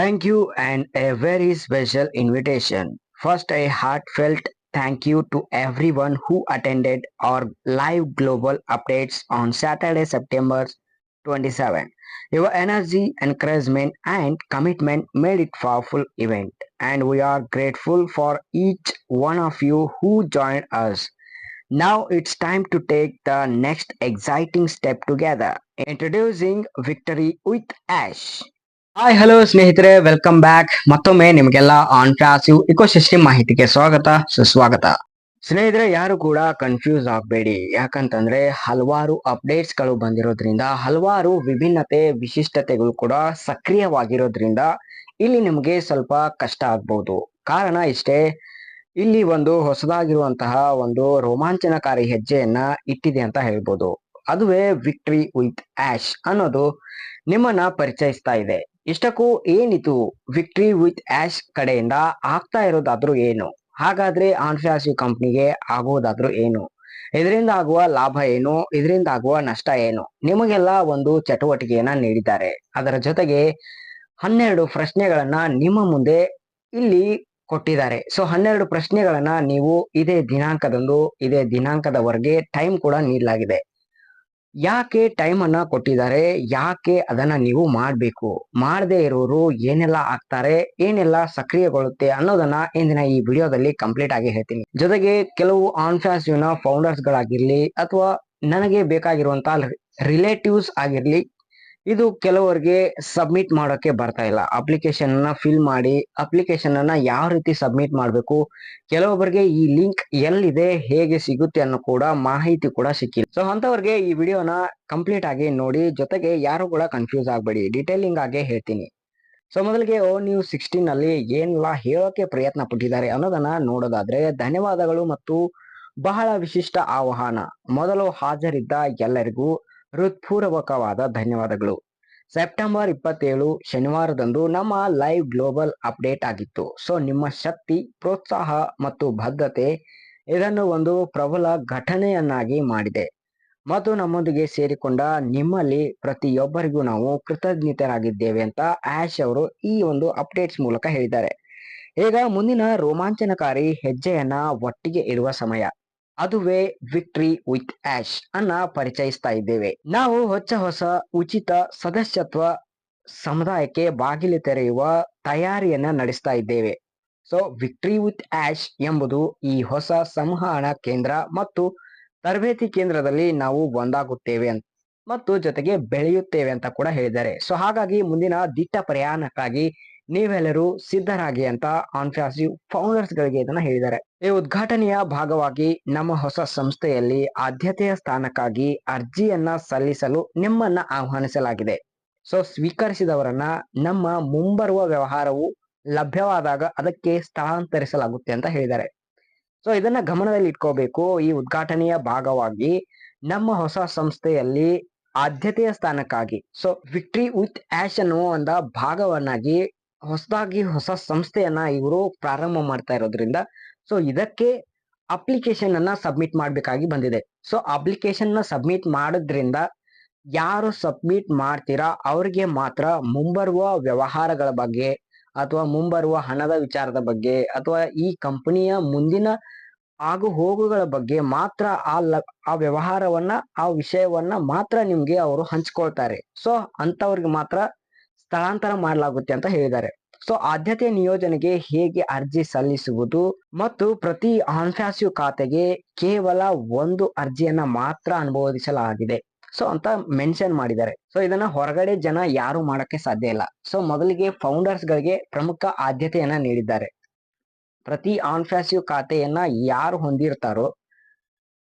Thank you and a very special invitation. First, a heartfelt thank you to everyone who attended our live global updates on Saturday, September 27. Your energy, encouragement, and commitment made it powerful event, and we are grateful for each one of you who joined us. Now it's time to take the next exciting step together. Introducing Victory with Ash. Hi hello ಸ್ನೇಹಿತರೆ. Welcome back ಮತ್ತೊಮ್ಮೆ ನಿಮಗೆಲ್ಲ on ಕ್ಲಾಸಿವ್ ecosystem ಮಾಹಿತಿಗೆ ಸ್ವಾಗತ. ಸುಸ್ವಾಗತ. ಸ್ನೇಹಿತರೆ, ಯಾರು ಕೂಡ confuse ಆಗಬೇಡಿ. ಯಾಕಂತಂದ್ರೆ ಹಲವಾರು ಅಪ್ಡೇಟ್ಸ್ಗಳು ಬಂದಿರೋದ್ರಿಂದ, ಹಲವಾರು ವಿಭಿನ್ನತೆ, ವಿಶಿಷ್ಟತೆಗಳು ಕೂಡ ಸಕ್ರಿಯವಾಗಿರೋದ್ರಿಂದ ಇಲ್ಲಿ ನಿಮಗೆ ಸ್ವಲ್ಪ ಕಷ್ಟ ಆಗ್ಬಹುದು ಕಾರಣ ಇಷ್ಟೇ, ಇಲ್ಲಿ ಒಂದು ಹೊಸದಾಗಿರುವಂತಹ ಒಂದು ರೋಮಾಂಚನಕಾರಿ ಹೆಜ್ಜೆಯನ್ನ ಇಟ್ಟಿದೆ ಅಂತ ಹೇಳ್ಬೋದು. ಅದುವೇ ವಿಕ್ಟ್ರಿ ವಿತ್ ಆಶ್ ಅನ್ನೋದು ನಿಮ್ಮನ್ನ ಪರಿಚಯಿಸ್ತಾ ಇದೆ. ಇಷ್ಟಕ್ಕೂ ಏನಿತು ವಿಕ್ಟ್ರಿ ವಿತ್ ಆಶ್ ಕಡೆಯಿಂದ ಆಗ್ತಾ ಇರೋದಾದ್ರೂ ಏನು? ಹಾಗಾದ್ರೆ ಆನ್ಫ್ಯಾಸಿವ್ ಕಂಪ್ನಿಗೆ ಆಗುವುದಾದ್ರೂ ಏನು? ಇದರಿಂದ ಆಗುವ ಲಾಭ ಏನು? ಇದರಿಂದ ಆಗುವ ನಷ್ಟ ಏನು? ನಿಮಗೆಲ್ಲ ಒಂದು ಚಟುವಟಿಕೆಯನ್ನ ನೀಡಿದ್ದಾರೆ. ಅದರ ಜೊತೆಗೆ ಹನ್ನೆರಡು ಪ್ರಶ್ನೆಗಳನ್ನ ನಿಮ್ಮ ಮುಂದೆ ಇಲ್ಲಿ ಕೊಟ್ಟಿದ್ದಾರೆ. ಸೊ ಹನ್ನೆರಡು ಪ್ರಶ್ನೆಗಳನ್ನ ನೀವು ಇದೇ ದಿನಾಂಕದಂದು, ಇದೇ ದಿನಾಂಕದವರೆಗೆ ಟೈಮ್ ಕೂಡ ನೀಡಲಾಗಿದೆ. ಯಾಕೆ ಟೈಮ್ ಅನ್ನ ಕೊಟ್ಟಿದ್ದಾರೆ? ಯಾಕೆ ಅದನ್ನ ನೀವು ಮಾಡಬೇಕು? ಮಾಡದೇ ಇರೋರು ಏನೆಲ್ಲ ಆಗ್ತಾರೆ? ಏನೆಲ್ಲ ಸಕ್ರಿಯಗೊಳ್ಳುತ್ತೆ ಅನ್ನೋದನ್ನ ಇಂದಿನ ಈ ವಿಡಿಯೋದಲ್ಲಿ ಕಂಪ್ಲೀಟ್ ಆಗಿ ಹೇಳ್ತೀನಿ. ಜೊತೆಗೆ ಕೆಲವು ಆನ್ಫ್ಯಾಸಿವ್ ಯೂನ ಫೌಂಡರ್ಸ್ ಗಳಾಗಿರ್ಲಿ ಅಥವಾ ನನಗೆ ಬೇಕಾಗಿರುವಂತಹ ರಿಲೇಟಿವ್ಸ್ ಆಗಿರ್ಲಿ ಇದು ಕೆಲವರಿಗೆ ಸಬ್ಮಿಟ್ ಮಾಡೋಕೆ ಬರ್ತಾ ಇಲ್ಲ. ಅಪ್ಲಿಕೇಶನ್ ಅನ್ನ ಫಿಲ್ ಮಾಡಿ ಅಪ್ಲಿಕೇಶನ್ ಅನ್ನ ಯಾವ ರೀತಿ ಸಬ್ಮಿಟ್ ಮಾಡಬೇಕು, ಕೆಲವೊಬ್ಬರಿಗೆ ಈ ಲಿಂಕ್ ಎಲ್ಲಿದೆ, ಹೇಗೆ ಸಿಗುತ್ತೆ ಅನ್ನೋ ಕೂಡ ಮಾಹಿತಿ ಕೂಡ ಸಿಕ್ಕಿಲ್ಲ. ಸೊ ಅಂತವ್ರಿಗೆ ಈ ವಿಡಿಯೋನ ಕಂಪ್ಲೀಟ್ ಆಗಿ ನೋಡಿ, ಜೊತೆಗೆ ಯಾರು ಕೂಡ ಕನ್ಫ್ಯೂಸ್ ಆಗಬೇಡಿ. ಡೀಟೇಲಿಂಗ್ ಆಗಿ ಹೇಳ್ತೀನಿ. ಸೊ ಮೊದಲಿಗೆ ಓ ನ್ಯೂಸ್ ಸಿಕ್ಸ್ಟೀನ್ ಅಲ್ಲಿ ಏನೆಲ್ಲ, ಹೇಳೋಕೆ ಪ್ರಯತ್ನ ಪಟ್ಟಿದ್ದಾರೆ ಅನ್ನೋದನ್ನ ನೋಡೋದಾದ್ರೆ, ಧನ್ಯವಾದಗಳು ಮತ್ತು ಬಹಳ ವಿಶಿಷ್ಟ ಆಹ್ವಾನ. ಮೊದಲು ಹಾಜರಿದ್ದ ಎಲ್ಲರಿಗೂ ಹೃತ್ಪೂರ್ವಕವಾದ ಧನ್ಯವಾದಗಳು. ಸೆಪ್ಟೆಂಬರ್ ಇಪ್ಪತ್ತೇಳು ಶನಿವಾರದಂದು ನಮ್ಮ ಲೈವ್ ಗ್ಲೋಬಲ್ ಅಪ್ಡೇಟ್ ಆಗಿತ್ತು. ಸೊ ನಿಮ್ಮ ಶಕ್ತಿ, ಪ್ರೋತ್ಸಾಹ ಮತ್ತು ಬದ್ಧತೆ ಇದನ್ನು ಒಂದು ಪ್ರಬಲ ಘಟನೆಯನ್ನಾಗಿ ಮಾಡಿದೆ. ಮತ್ತು ನಮ್ಮೊಂದಿಗೆ ಸೇರಿಕೊಂಡ ನಿಮ್ಮಲ್ಲಿ ಪ್ರತಿಯೊಬ್ಬರಿಗೂ ನಾವು ಕೃತಜ್ಞತರಾಗಿದ್ದೇವೆ ಅಂತ ಆಶ್ ಅವರು ಈ ಒಂದು ಅಪ್ಡೇಟ್ಸ್ ಮೂಲಕ ಹೇಳಿದ್ದಾರೆ. ಈಗ ಮುಂದಿನ ರೋಮಾಂಚನಕಾರಿ ಹೆಜ್ಜೆಯನ್ನ ಒಟ್ಟಿಗೆ ಇರುವ ಸಮಯ. ಅದುವೇ ವಿಕ್ಟ್ರಿ ವಿತ್ ಆಶ್ ಅನ್ನ ಪರಿಚಯಿಸ್ತಾ ಇದ್ದೇವೆ. ನಾವು ಹೊಸ ಹೊಸ ಉಚಿತ ಸದಸ್ಯತ್ವ ಸಮುದಾಯಕ್ಕೆ ಬಾಗಿಲು ತೆರೆಯುವ ತಯಾರಿಯನ್ನ ನಡೆಸ್ತಾ ಇದ್ದೇವೆ. ಸೊ ವಿಕ್ಟ್ರಿ ವಿತ್ ಆಶ್ ಎಂಬುದು ಈ ಹೊಸ ಸಂವಹನ ಕೇಂದ್ರ ಮತ್ತು ತರಬೇತಿ ಕೇಂದ್ರದಲ್ಲಿ ನಾವು ಒಂದಾಗುತ್ತೇವೆ ಅಂತ ಮತ್ತು ಜೊತೆಗೆ ಬೆಳೆಯುತ್ತೇವೆ ಅಂತ ಕೂಡ ಹೇಳಿದ್ದಾರೆ. ಸೊ ಹಾಗಾಗಿ ಮುಂದಿನ ದಿಟ್ಟ ಪ್ರಯಾಣಕ್ಕಾಗಿ ನೀವೆಲ್ಲರೂ ಸಿದ್ಧರಾಗಿ ಅಂತ ಆನ್ಫ್ಯಾಸಿ ಫೌಂಡರ್ಸ್ ಗಳಿಗೆ ಇದನ್ನ ಹೇಳಿದ್ದಾರೆ. ಈ ಉದ್ಘಾಟನೆಯ ಭಾಗವಾಗಿ ನಮ್ಮ ಹೊಸ ಸಂಸ್ಥೆಯಲ್ಲಿ ಆದ್ಯತೆಯ ಸ್ಥಾನಕ್ಕಾಗಿ ಅರ್ಜಿಯನ್ನ ಸಲ್ಲಿಸಲು ನಿಮ್ಮನ್ನ ಆಹ್ವಾನಿಸಲಾಗಿದೆ. ಸೊ ಸ್ವೀಕರಿಸಿದವರನ್ನ ನಮ್ಮ ಮುಂಬರುವ ವ್ಯವಹಾರವು ಲಭ್ಯವಾದಾಗ ಅದಕ್ಕೆ ಸ್ಥಳಾಂತರಿಸಲಾಗುತ್ತೆ ಅಂತ ಹೇಳಿದ್ದಾರೆ. ಸೊ ಇದನ್ನ ಗಮನದಲ್ಲಿ ಇಟ್ಕೋಬೇಕು. ಈ ಉದ್ಘಾಟನೆಯ ಭಾಗವಾಗಿ ನಮ್ಮ ಹೊಸ ಸಂಸ್ಥೆಯಲ್ಲಿ ಆದ್ಯತೆಯ ಸ್ಥಾನಕ್ಕಾಗಿ. ಸೊ ವಿಕ್ಟ್ರಿ ವಿತ್ ಆಶ್ ಅನ್ನುವ ಒಂದು ಭಾಗವನ್ನಾಗಿ ಹೊಸದಾಗಿ ಹೊಸ ಸಂಸ್ಥೆಯನ್ನ ಇವರು ಪ್ರಾರಂಭ ಮಾಡ್ತಾ ಇರೋದ್ರಿಂದ ಸೊ ಇದಕ್ಕೆ ಅಪ್ಲಿಕೇಶನ್ ಅನ್ನ ಸಬ್ಮಿಟ್ ಮಾಡಬೇಕಾಗಿ ಬಂದಿದೆ. ಸೊ ಅಪ್ಲಿಕೇಶನ್ನ ಸಬ್ಮಿಟ್ ಮಾಡೋದ್ರಿಂದ ಯಾರು ಸಬ್ಮಿಟ್ ಮಾಡ್ತೀರಾ, ಅವ್ರಿಗೆ ಮಾತ್ರ ಮುಂಬರುವ ವ್ಯವಹಾರಗಳ ಬಗ್ಗೆ ಅಥವಾ ಮುಂಬರುವ ಹಣದ ವಿಚಾರದ ಬಗ್ಗೆ ಅಥವಾ ಈ ಕಂಪನಿಯ ಮುಂದಿನ ಆಗು ಹೋಗುಗಳ ಬಗ್ಗೆ ಮಾತ್ರ ಆ ಲ, ಆ ವ್ಯವಹಾರವನ್ನ, ಆ ವಿಷಯವನ್ನ ಮಾತ್ರ ನಿಮ್ಗೆ ಅವರು ಹಂಚ್ಕೊಳ್ತಾರೆ. ಸೊ ಅಂತವ್ರಿಗೆ ಮಾತ್ರ ಸ್ಥಳಾಂತರ ಮಾಡಲಾಗುತ್ತೆ ಅಂತ ಹೇಳಿದ್ದಾರೆ. ಸೊ ಆದ್ಯತೆ ನಿಯೋಜನೆಗೆ ಹೇಗೆ ಅರ್ಜಿ ಸಲ್ಲಿಸುವುದು ಮತ್ತು ಪ್ರತಿ ಹಣಕಾಸು ಖಾತೆಗೆ ಕೇವಲ ಒಂದು ಅರ್ಜಿಯನ್ನ ಮಾತ್ರ ಅನುಮೋದಿಸಲಾಗಿದೆ. ಸೊ ಅಂತ ಮೆನ್ಷನ್ ಮಾಡಿದ್ದಾರೆ. ಸೊ ಇದನ್ನ ಹೊರಗಡೆ ಜನ ಯಾರು ಮಾಡಕ್ಕೆ ಸಾಧ್ಯ ಇಲ್ಲ. ಸೊ ಮೊದಲಿಗೆ ಫೌಂಡರ್ಸ್ ಗಳಿಗೆ ಪ್ರಮುಖ ಆದ್ಯತೆಯನ್ನ ನೀಡಿದ್ದಾರೆ. ಪ್ರತಿ ಆನ್ಫ್ಯಾಸಿವ್ ಖಾತೆಯನ್ನ ಯಾರು ಹೊಂದಿರ್ತಾರೋ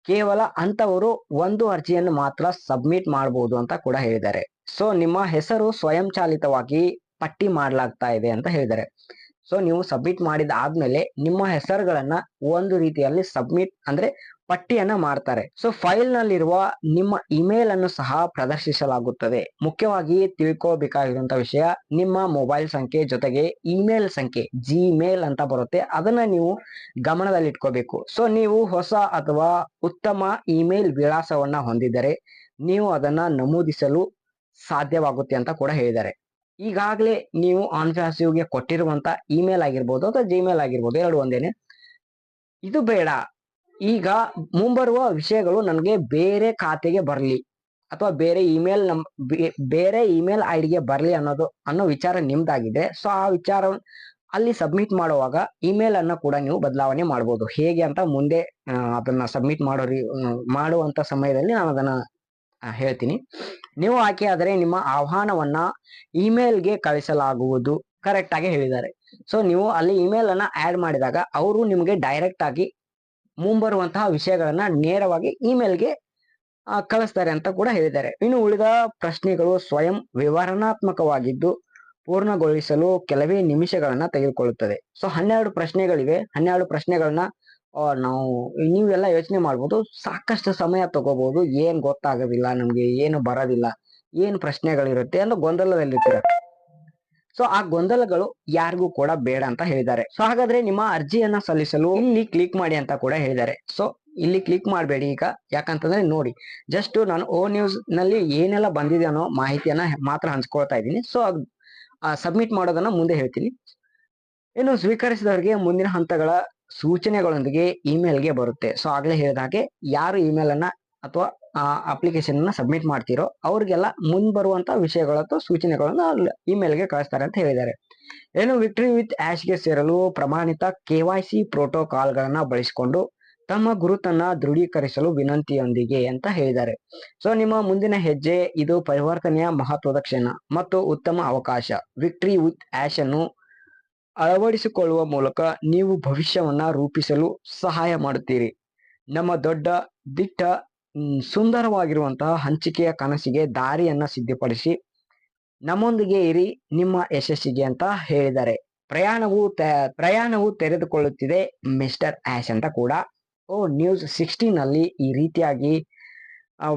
ಕೇವಲ ಅಂತವರು ಒಂದು ಅರ್ಜಿಯನ್ನು ಮಾತ್ರ ಸಬ್ಮಿಟ್ ಮಾಡಬಹುದು ಅಂತ ಕೂಡ ಹೇಳಿದ್ದಾರೆ. ಸೊ ನಿಮ್ಮ ಹೆಸರು ಸ್ವಯಂಚಾಲಿತವಾಗಿ ಪಟ್ಟಿ ಮಾಡಲಾಗ್ತಾ ಇದೆ ಅಂತ ಹೇಳಿದ್ದಾರೆ. ಸೊ ನೀವು ಸಬ್ಮಿಟ್ ಮಾಡಿದ ಆದ್ಮೇಲೆ ನಿಮ್ಮ ಹೆಸರುಗಳನ್ನ ಒಂದು ರೀತಿಯಲ್ಲಿ ಸಬ್ಮಿಟ್ ಅಂದ್ರೆ ಪಟ್ಟಿಯನ್ನ ಮಾಡ್ತಾರೆ. ಸೊ ಫೈಲ್ ನಲ್ಲಿರುವ ನಿಮ್ಮ ಇಮೇಲ್ ಅನ್ನು ಸಹ ಪ್ರದರ್ಶಿಸಲಾಗುತ್ತದೆ. ಮುಖ್ಯವಾಗಿ ತಿಳ್ಕೋಬೇಕಾಗಿರುವಂತ ವಿಷಯ, ನಿಮ್ಮ ಮೊಬೈಲ್ ಸಂಖ್ಯೆ ಜೊತೆಗೆ ಇಮೇಲ್ ಸಂಖ್ಯೆ ಜಿಮೇಲ್ ಅಂತ ಬರುತ್ತೆ. ಅದನ್ನ ನೀವು ಗಮನದಲ್ಲಿಟ್ಕೋಬೇಕು. ಸೊ ನೀವು ಹೊಸ ಅಥವಾ ಉತ್ತಮ ಇಮೇಲ್ ವಿಳಾಸವನ್ನ ಹೊಂದಿದ್ದರೆ ನೀವು ಅದನ್ನ ನಮೂದಿಸಲು ಸಾಧ್ಯವಾಗುತ್ತೆ ಅಂತ ಕೂಡ ಹೇಳಿದ್ದಾರೆ. ಈಗಾಗಲೇ ನೀವು ಆನ್ಗೆ ಕೊಟ್ಟಿರುವಂತ ಇಮೇಲ್ ಆಗಿರ್ಬೋದು ಅಥವಾ ಜಿಮೇಲ್ ಆಗಿರ್ಬೋದು ಎರಡು ಒಂದೇನೆ. ಇದು ಬೇಡ. ಈಗ ಮುಂಬರುವ ವಿಷಯಗಳು ನನಗೆ ಬೇರೆ ಖಾತೆಗೆ ಬರಲಿ ಅಥವಾ ಬೇರೆ ಇಮೇಲ್ ನಮ್ ಬೇರೆ ಇಮೇಲ್ ಐ ಡಿಗೆ ಬರಲಿ ಅನ್ನೋದು, ಅನ್ನೋ ವಿಚಾರ ನಿಮ್ದಾಗಿದೆ. ಸೊ, ಆ ವಿಚಾರ ಅಲ್ಲಿ ಸಬ್ಮಿಟ್ ಮಾಡುವಾಗ ಇಮೇಲ್ ಅನ್ನ ಕೂಡ ನೀವು ಬದಲಾವಣೆ ಮಾಡ್ಬೋದು. ಹೇಗೆ ಅಂತ ಮುಂದೆ ಅದನ್ನ ಸಬ್ಮಿಟ್ ಮಾಡೋ ಮಾಡುವಂತ ಸಮಯದಲ್ಲಿ ನಾನು ಅದನ್ನ ಹೇಳ್ತೀನಿ. ನೀವು ಆಯ್ಕೆ ಆದರೆ ನಿಮ್ಮ ಆಹ್ವಾನವನ್ನ ಇಮೇಲ್ಗೆ ಕಳಿಸಲಾಗುವುದು. ಕರೆಕ್ಟ್ ಆಗಿ ಹೇಳಿದ್ದಾರೆ. ಸೊ ನೀವು ಅಲ್ಲಿ ಇಮೇಲ್ ಅನ್ನ ಆಡ್ ಮಾಡಿದಾಗ ಅವರು ನಿಮಗೆ ಡೈರೆಕ್ಟ್ ಆಗಿ ಮುಂಬರುವಂತಹ ವಿಷಯಗಳನ್ನ ನೇರವಾಗಿ ಇಮೇಲ್ಗೆ ಕಳಿಸ್ತಾರೆ ಅಂತ ಕೂಡ ಹೇಳಿದ್ದಾರೆ. ಇನ್ನು ಉಳಿದ ಪ್ರಶ್ನೆಗಳು ಸ್ವಯಂ ವಿವರಣಾತ್ಮಕವಾಗಿದ್ದು ಪೂರ್ಣಗೊಳಿಸಲು ಕೆಲವೇ ನಿಮಿಷಗಳನ್ನ ತೆಗೆದುಕೊಳ್ಳುತ್ತದೆ. ಸೊ ಹನ್ನೆರಡು ಪ್ರಶ್ನೆಗಳಿವೆ. ಹನ್ನೆರಡು ಪ್ರಶ್ನೆಗಳನ್ನ ನಾವು ನೀವೆಲ್ಲ ಯೋಚನೆ ಮಾಡ್ಬೋದು, ಸಾಕಷ್ಟು ಸಮಯ ತಗೋಬಹುದು ಏನ್ ಗೊತ್ತಾಗೋದಿಲ್ಲ ನಮ್ಗೆ, ಏನು ಬರೋದಿಲ್ಲ, ಏನು ಪ್ರಶ್ನೆಗಳಿರುತ್ತೆ ಅನ್ನೋ ಗೊಂದಲದಲ್ಲಿರ್ತೀರ. ಸೊ ಆ ಗೊಂದಲಗಳು ಯಾರಿಗೂ ಕೂಡ ಬೇಡ ಅಂತ ಹೇಳಿದ್ದಾರೆ. ಸೊ ಹಾಗಾದ್ರೆ ನಿಮ್ಮ ಅರ್ಜಿಯನ್ನ ಸಲ್ಲಿಸಲು ಇಲ್ಲಿ ಕ್ಲಿಕ್ ಮಾಡಿ ಅಂತ ಕೂಡ ಹೇಳಿದ್ದಾರೆ. ಸೊ ಇಲ್ಲಿ ಕ್ಲಿಕ್ ಮಾಡಬೇಡಿ ಈಗ. ಯಾಕಂತಂದ್ರೆ ನೋಡಿ ಜಸ್ಟ್ ನಾನು ಓ ನ್ಯೂಸ್ನಲ್ಲಿ ಏನೆಲ್ಲ ಬಂದಿದೆ ಅನ್ನೋ ಮಾಹಿತಿಯನ್ನ ಮಾತ್ರ ಹಂಚ್ಕೊಳ್ತಾ ಇದ್ದೀನಿ. ಸೊ ಸಬ್ಮಿಟ್ ಮಾಡೋದನ್ನ ಮುಂದೆ ಹೇಳ್ತೀನಿ. ಇನ್ನು ಸ್ವೀಕರಿಸಿದವರಿಗೆ ಮುಂದಿನ ಹಂತಗಳ ಸೂಚನೆಗಳೊಂದಿಗೆ ಇಮೇಲ್ಗೆ ಬರುತ್ತೆ. ಸೊ ಆಗ್ಲೇ ಹೇಳಿದ ಹಾಗೆ ಯಾರು ಇಮೇಲ್ ಅನ್ನ ಅಥವಾ ಅಪ್ಲಿಕೇಶನ್ ಅನ್ನ ಸಬ್ಮಿಟ್ ಮಾಡ್ತಿರೋ ಅವ್ರಿಗೆಲ್ಲ ಮುಂದ್ ಬರುವಂತ ವಿಷಯಗಳ ಅಥವಾ ಸೂಚನೆಗಳನ್ನ ಇಮೇಲ್ಗೆ ಕಳಿಸ್ತಾರೆ ಅಂತ ಹೇಳಿದ್ದಾರೆ. ಏನು ವಿಕ್ಟ್ರಿ ವಿತ್ ಆಶ್ಗೆ ಸೇರಲು ಪ್ರಮಾಣಿತ ಕೆ ವೈ ಸಿ ಪ್ರೋಟೋಕಾಲ್ಗಳನ್ನ ಬಳಸಿಕೊಂಡು ತಮ್ಮ ಗುರುತನ್ನ ದೃಢೀಕರಿಸಲು ವಿನಂತಿಯೊಂದಿಗೆ ಅಂತ ಹೇಳಿದ್ದಾರೆ. ಸೊ ನಿಮ್ಮ ಮುಂದಿನ ಹೆಜ್ಜೆ ಇದು ಪರಿವರ್ತನೆಯ ಮಹತ್ವದ ಕ್ಷಣ ಮತ್ತು ಉತ್ತಮ ಅವಕಾಶ. ವಿಕ್ಟ್ರಿ ವಿತ್ ಆಶ್ ಅನ್ನು ಅಳವಡಿಸಿಕೊಳ್ಳುವ ಮೂಲಕ ನೀವು ಭವಿಷ್ಯವನ್ನ ರೂಪಿಸಲು ಸಹಾಯ ಮಾಡುತ್ತೀರಿ. ನಮ್ಮ ದೊಡ್ಡ, ದಿಟ್ಟ ಸುಂದರವಾಗಿರುವಂತಹ ಹಂಚಿಕೆಯ ಕನಸಿಗೆ ದಾರಿಯನ್ನ ಸಿದ್ಧಪಡಿಸಿ ನಮ್ಮೊಂದಿಗೆ ಇರಿ, ನಿಮ್ಮ ಯಶಸ್ಸಿಗೆ ಅಂತ ಹೇಳಿದ್ದಾರೆ. ಪ್ರಯಾಣವು ಪ್ರಯಾಣವು ತೆರೆದುಕೊಳ್ಳುತ್ತಿದೆ ಮಿಸ್ಟರ್ ಆಶ್ ಅಂತ ಕೂಡ. ಓ, ನ್ಯೂಸ್ ಸಿಕ್ಸ್ಟೀನ್ ಅಲ್ಲಿ ಈ ರೀತಿಯಾಗಿ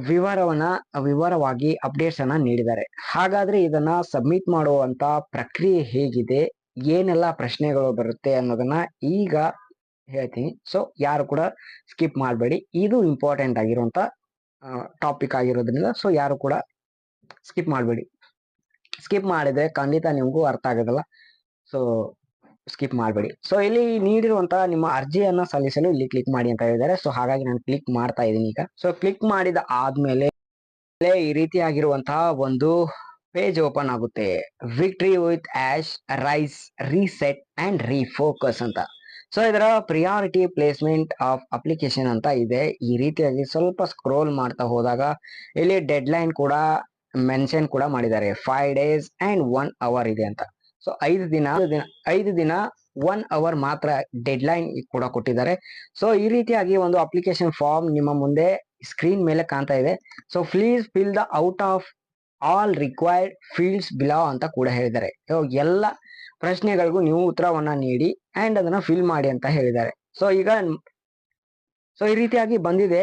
ವಿವರವನ್ನ, ವಿವರವಾಗಿ ಅಪ್ಡೇಟ್ಸ್ ನೀಡಿದ್ದಾರೆ. ಹಾಗಾದ್ರೆ ಇದನ್ನ ಸಬ್ಮಿಟ್ ಮಾಡುವಂತ ಪ್ರಕ್ರಿಯೆ ಹೇಗಿದೆ? ಏನೆಲ್ಲ ಪ್ರಶ್ನೆಗಳು ಬರುತ್ತೆ ಅನ್ನೋದನ್ನ ಈಗ ಹೇಳ್ತೀನಿ. ಸೊ ಯಾರು ಕೂಡ ಸ್ಕಿಪ್ ಮಾಡಬೇಡಿ. ಇದು ಇಂಪಾರ್ಟೆಂಟ್ ಆಗಿರುವಂತ ಟಾಪಿಕ್ ಆಗಿರೋದ್ರಿಂದ ಸೊ ಯಾರು ಕೂಡ ಸ್ಕಿಪ್ ಮಾಡಬೇಡಿ. ಸ್ಕಿಪ್ ಮಾಡಿದ್ರೆ ಖಂಡಿತ ನಿಮಗೂ ಅರ್ಥ ಆಗೋದಿಲ್ಲ. ಸೊ ಸ್ಕಿಪ್ ಮಾಡಬೇಡಿ. ಸೊ ಇಲ್ಲಿ ನೀಡಿರುವಂತಹ ನಿಮ್ಮ ಅರ್ಜಿಯನ್ನ ಸಲ್ಲಿಸಲು ಇಲ್ಲಿ ಕ್ಲಿಕ್ ಮಾಡಿ ಅಂತ ಹೇಳಿದ್ದಾರೆ. ಸೊ ಹಾಗಾಗಿ ನಾನು ಕ್ಲಿಕ್ ಮಾಡ್ತಾ ಇದ್ದೀನಿ ಈಗ. ಸೊ ಕ್ಲಿಕ್ ಮಾಡಿದ ಆದ್ಮೇಲೆ ಈ ರೀತಿಯಾಗಿರುವಂತಹ ಒಂದು ಪೇಜ್ ಓಪನ್ ಆಗುತ್ತೆ. Victory with Ash rise reset and refocus ಅಂತ. ಸೊ ಇದರ ಪ್ರಿಯಾರಿಟಿ ಪ್ಲೇಸ್ಮೆಂಟ್ ಆಫ್ ಅಪ್ಲಿಕೇಶನ್ ಅಂತ ಇದೆ. ಈ ರೀತಿಯಾಗಿ ಸ್ವಲ್ಪ ಸ್ಕ್ರೋಲ್ ಮಾಡ್ತಾ ಹೋದಾಗ ಇಲ್ಲಿ ಡೆಡ್ ಲೈನ್ ಕೂಡ ಮೆನ್ಷನ್ ಕೂಡ ಮಾಡಿದ್ದಾರೆ. Five days and one hour ಇದೆ ಅಂತ. ಸೊ ಐದು ದಿನ ಐದು ದಿನ ಒನ್ ಅವರ್ ಮಾತ್ರ ಡೆಡ್ ಲೈನ್ ಕೂಡ ಕೊಟ್ಟಿದ್ದಾರೆ. ಸೊ ಈ ರೀತಿಯಾಗಿ ಒಂದು ಅಪ್ಲಿಕೇಶನ್ ಫಾರ್ಮ್ ನಿಮ್ಮ ಮುಂದೆ ಸ್ಕ್ರೀನ್ ಮೇಲೆ ಕಾಣ್ತಾ ಇದೆ. So please fill the out of all required fields below ಅಂತ ಕೂಡ ಹೇಳಿದ್ದಾರೆ. ಇವಾಗ ಎಲ್ಲ ಪ್ರಶ್ನೆಗಳಿಗೂ ನೀವು ಉತ್ತರವನ್ನ ನೀಡಿ ಅಂಡ್ ಅದನ್ನ ಫಿಲ್ ಮಾಡಿ ಅಂತ ಹೇಳಿದ್ದಾರೆ. ಸೊ ಈಗ ಸೊ ಈ ರೀತಿಯಾಗಿ ಬಂದಿದೆ.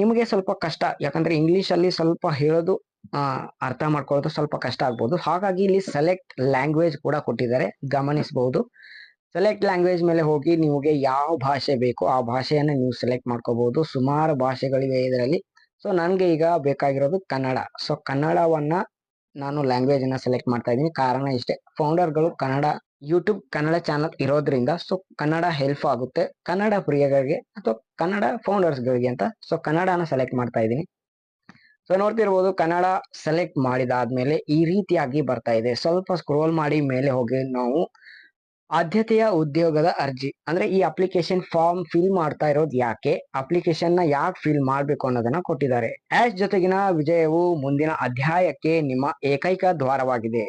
ನಿಮಗೆ ಸ್ವಲ್ಪ ಕಷ್ಟ. ಯಾಕಂದ್ರೆ ಇಂಗ್ಲಿಷ್ ಅಲ್ಲಿ ಸ್ವಲ್ಪ ಹೇಳೋದು ಅರ್ಥ ಮಾಡ್ಕೊಳ್ಳೋದು ಸ್ವಲ್ಪ ಕಷ್ಟ ಆಗ್ಬೋದು. ಹಾಗಾಗಿ ಇಲ್ಲಿ ಸೆಲೆಕ್ಟ್ ಲ್ಯಾಂಗ್ವೇಜ್ ಕೂಡ ಕೊಟ್ಟಿದ್ದಾರೆ. ಗಮನಿಸಬಹುದು ಸೆಲೆಕ್ಟ್ ಲ್ಯಾಂಗ್ವೇಜ್ ಮೇಲೆ ಹೋಗಿ ನಿಮಗೆ ಯಾವ ಭಾಷೆ ಬೇಕೋ ಆ ಭಾಷೆಯನ್ನು ನೀವು ಸೆಲೆಕ್ಟ್ ಮಾಡ್ಕೋಬಹುದು ಸುಮಾರು ಭಾಷೆಗಳಿವೆ ಇದರಲ್ಲಿ. ಸೊ ನನಗೆ ಈಗ ಬೇಕಾಗಿರೋದು ಕನ್ನಡ. ಸೊ ಕನ್ನಡವನ್ನ ನಾನು ಲ್ಯಾಂಗ್ವೇಜನ್ನು ಸೆಲೆಕ್ಟ್ ಮಾಡ್ತಾ ಇದ್ದೀನಿ. ಕಾರಣ ಇಷ್ಟೇ. ಫೌಂಡರ್ಗಳು ಕನ್ನಡ ಯೂಟ್ಯೂಬ್ ಕನ್ನಡ ಚಾನಲ್ ಇರೋದ್ರಿಂದ ಸೊ ಕನ್ನಡ ಹೆಲ್ಪ್ ಆಗುತ್ತೆ. ಕನ್ನಡ ಪ್ರಿಯಗಳಿಗೆ ಅಥವಾ ಕನ್ನಡ ಫೌಂಡರ್ಸ್ಗಳಿಗೆ ಅಂತ ಸೊ ಕನ್ನಡನ ಸೆಲೆಕ್ಟ್ ಮಾಡ್ತಾ ಇದ್ದೀನಿ. ಸೊ ನೋಡ್ತಿರ್ಬೋದು ಕನ್ನಡ ಸೆಲೆಕ್ಟ್ ಮಾಡಿದಾದ್ಮೇಲೆ ಈ ರೀತಿಯಾಗಿ ಬರ್ತಾ ಇದೆ. ಸ್ವಲ್ಪ ಸ್ಕ್ರೋಲ್ ಮಾಡಿ ಮೇಲೆ ಹೋಗಿ ನಾವು ಆದ್ಯತೆಯ ಉದ್ಯೋಗದ ಅರ್ಜಿ. ಅಂದ್ರೆ ಈ ಅಪ್ಲಿಕೇಶನ್ ಫಾರ್ಮ್ ಫಿಲ್ ಮಾಡ್ತಾ ಇರೋದು ಯಾಕೆ? ಅಪ್ಲಿಕೇಶನ್ನ ಯಾಕೆ ಫಿಲ್ ಮಾಡ್ಬೇಕು ಅನ್ನೋದನ್ನ ಕೊಟ್ಟಿದ್ದಾರೆ. ಆಶ್ ಜೊತೆಗಿನ ವಿಜಯವು ಮುಂದಿನ ಅಧ್ಯಾಯಕ್ಕೆ ನಿಮ್ಮ ಏಕೈಕ ದ್ವಾರವಾಗಿದೆ.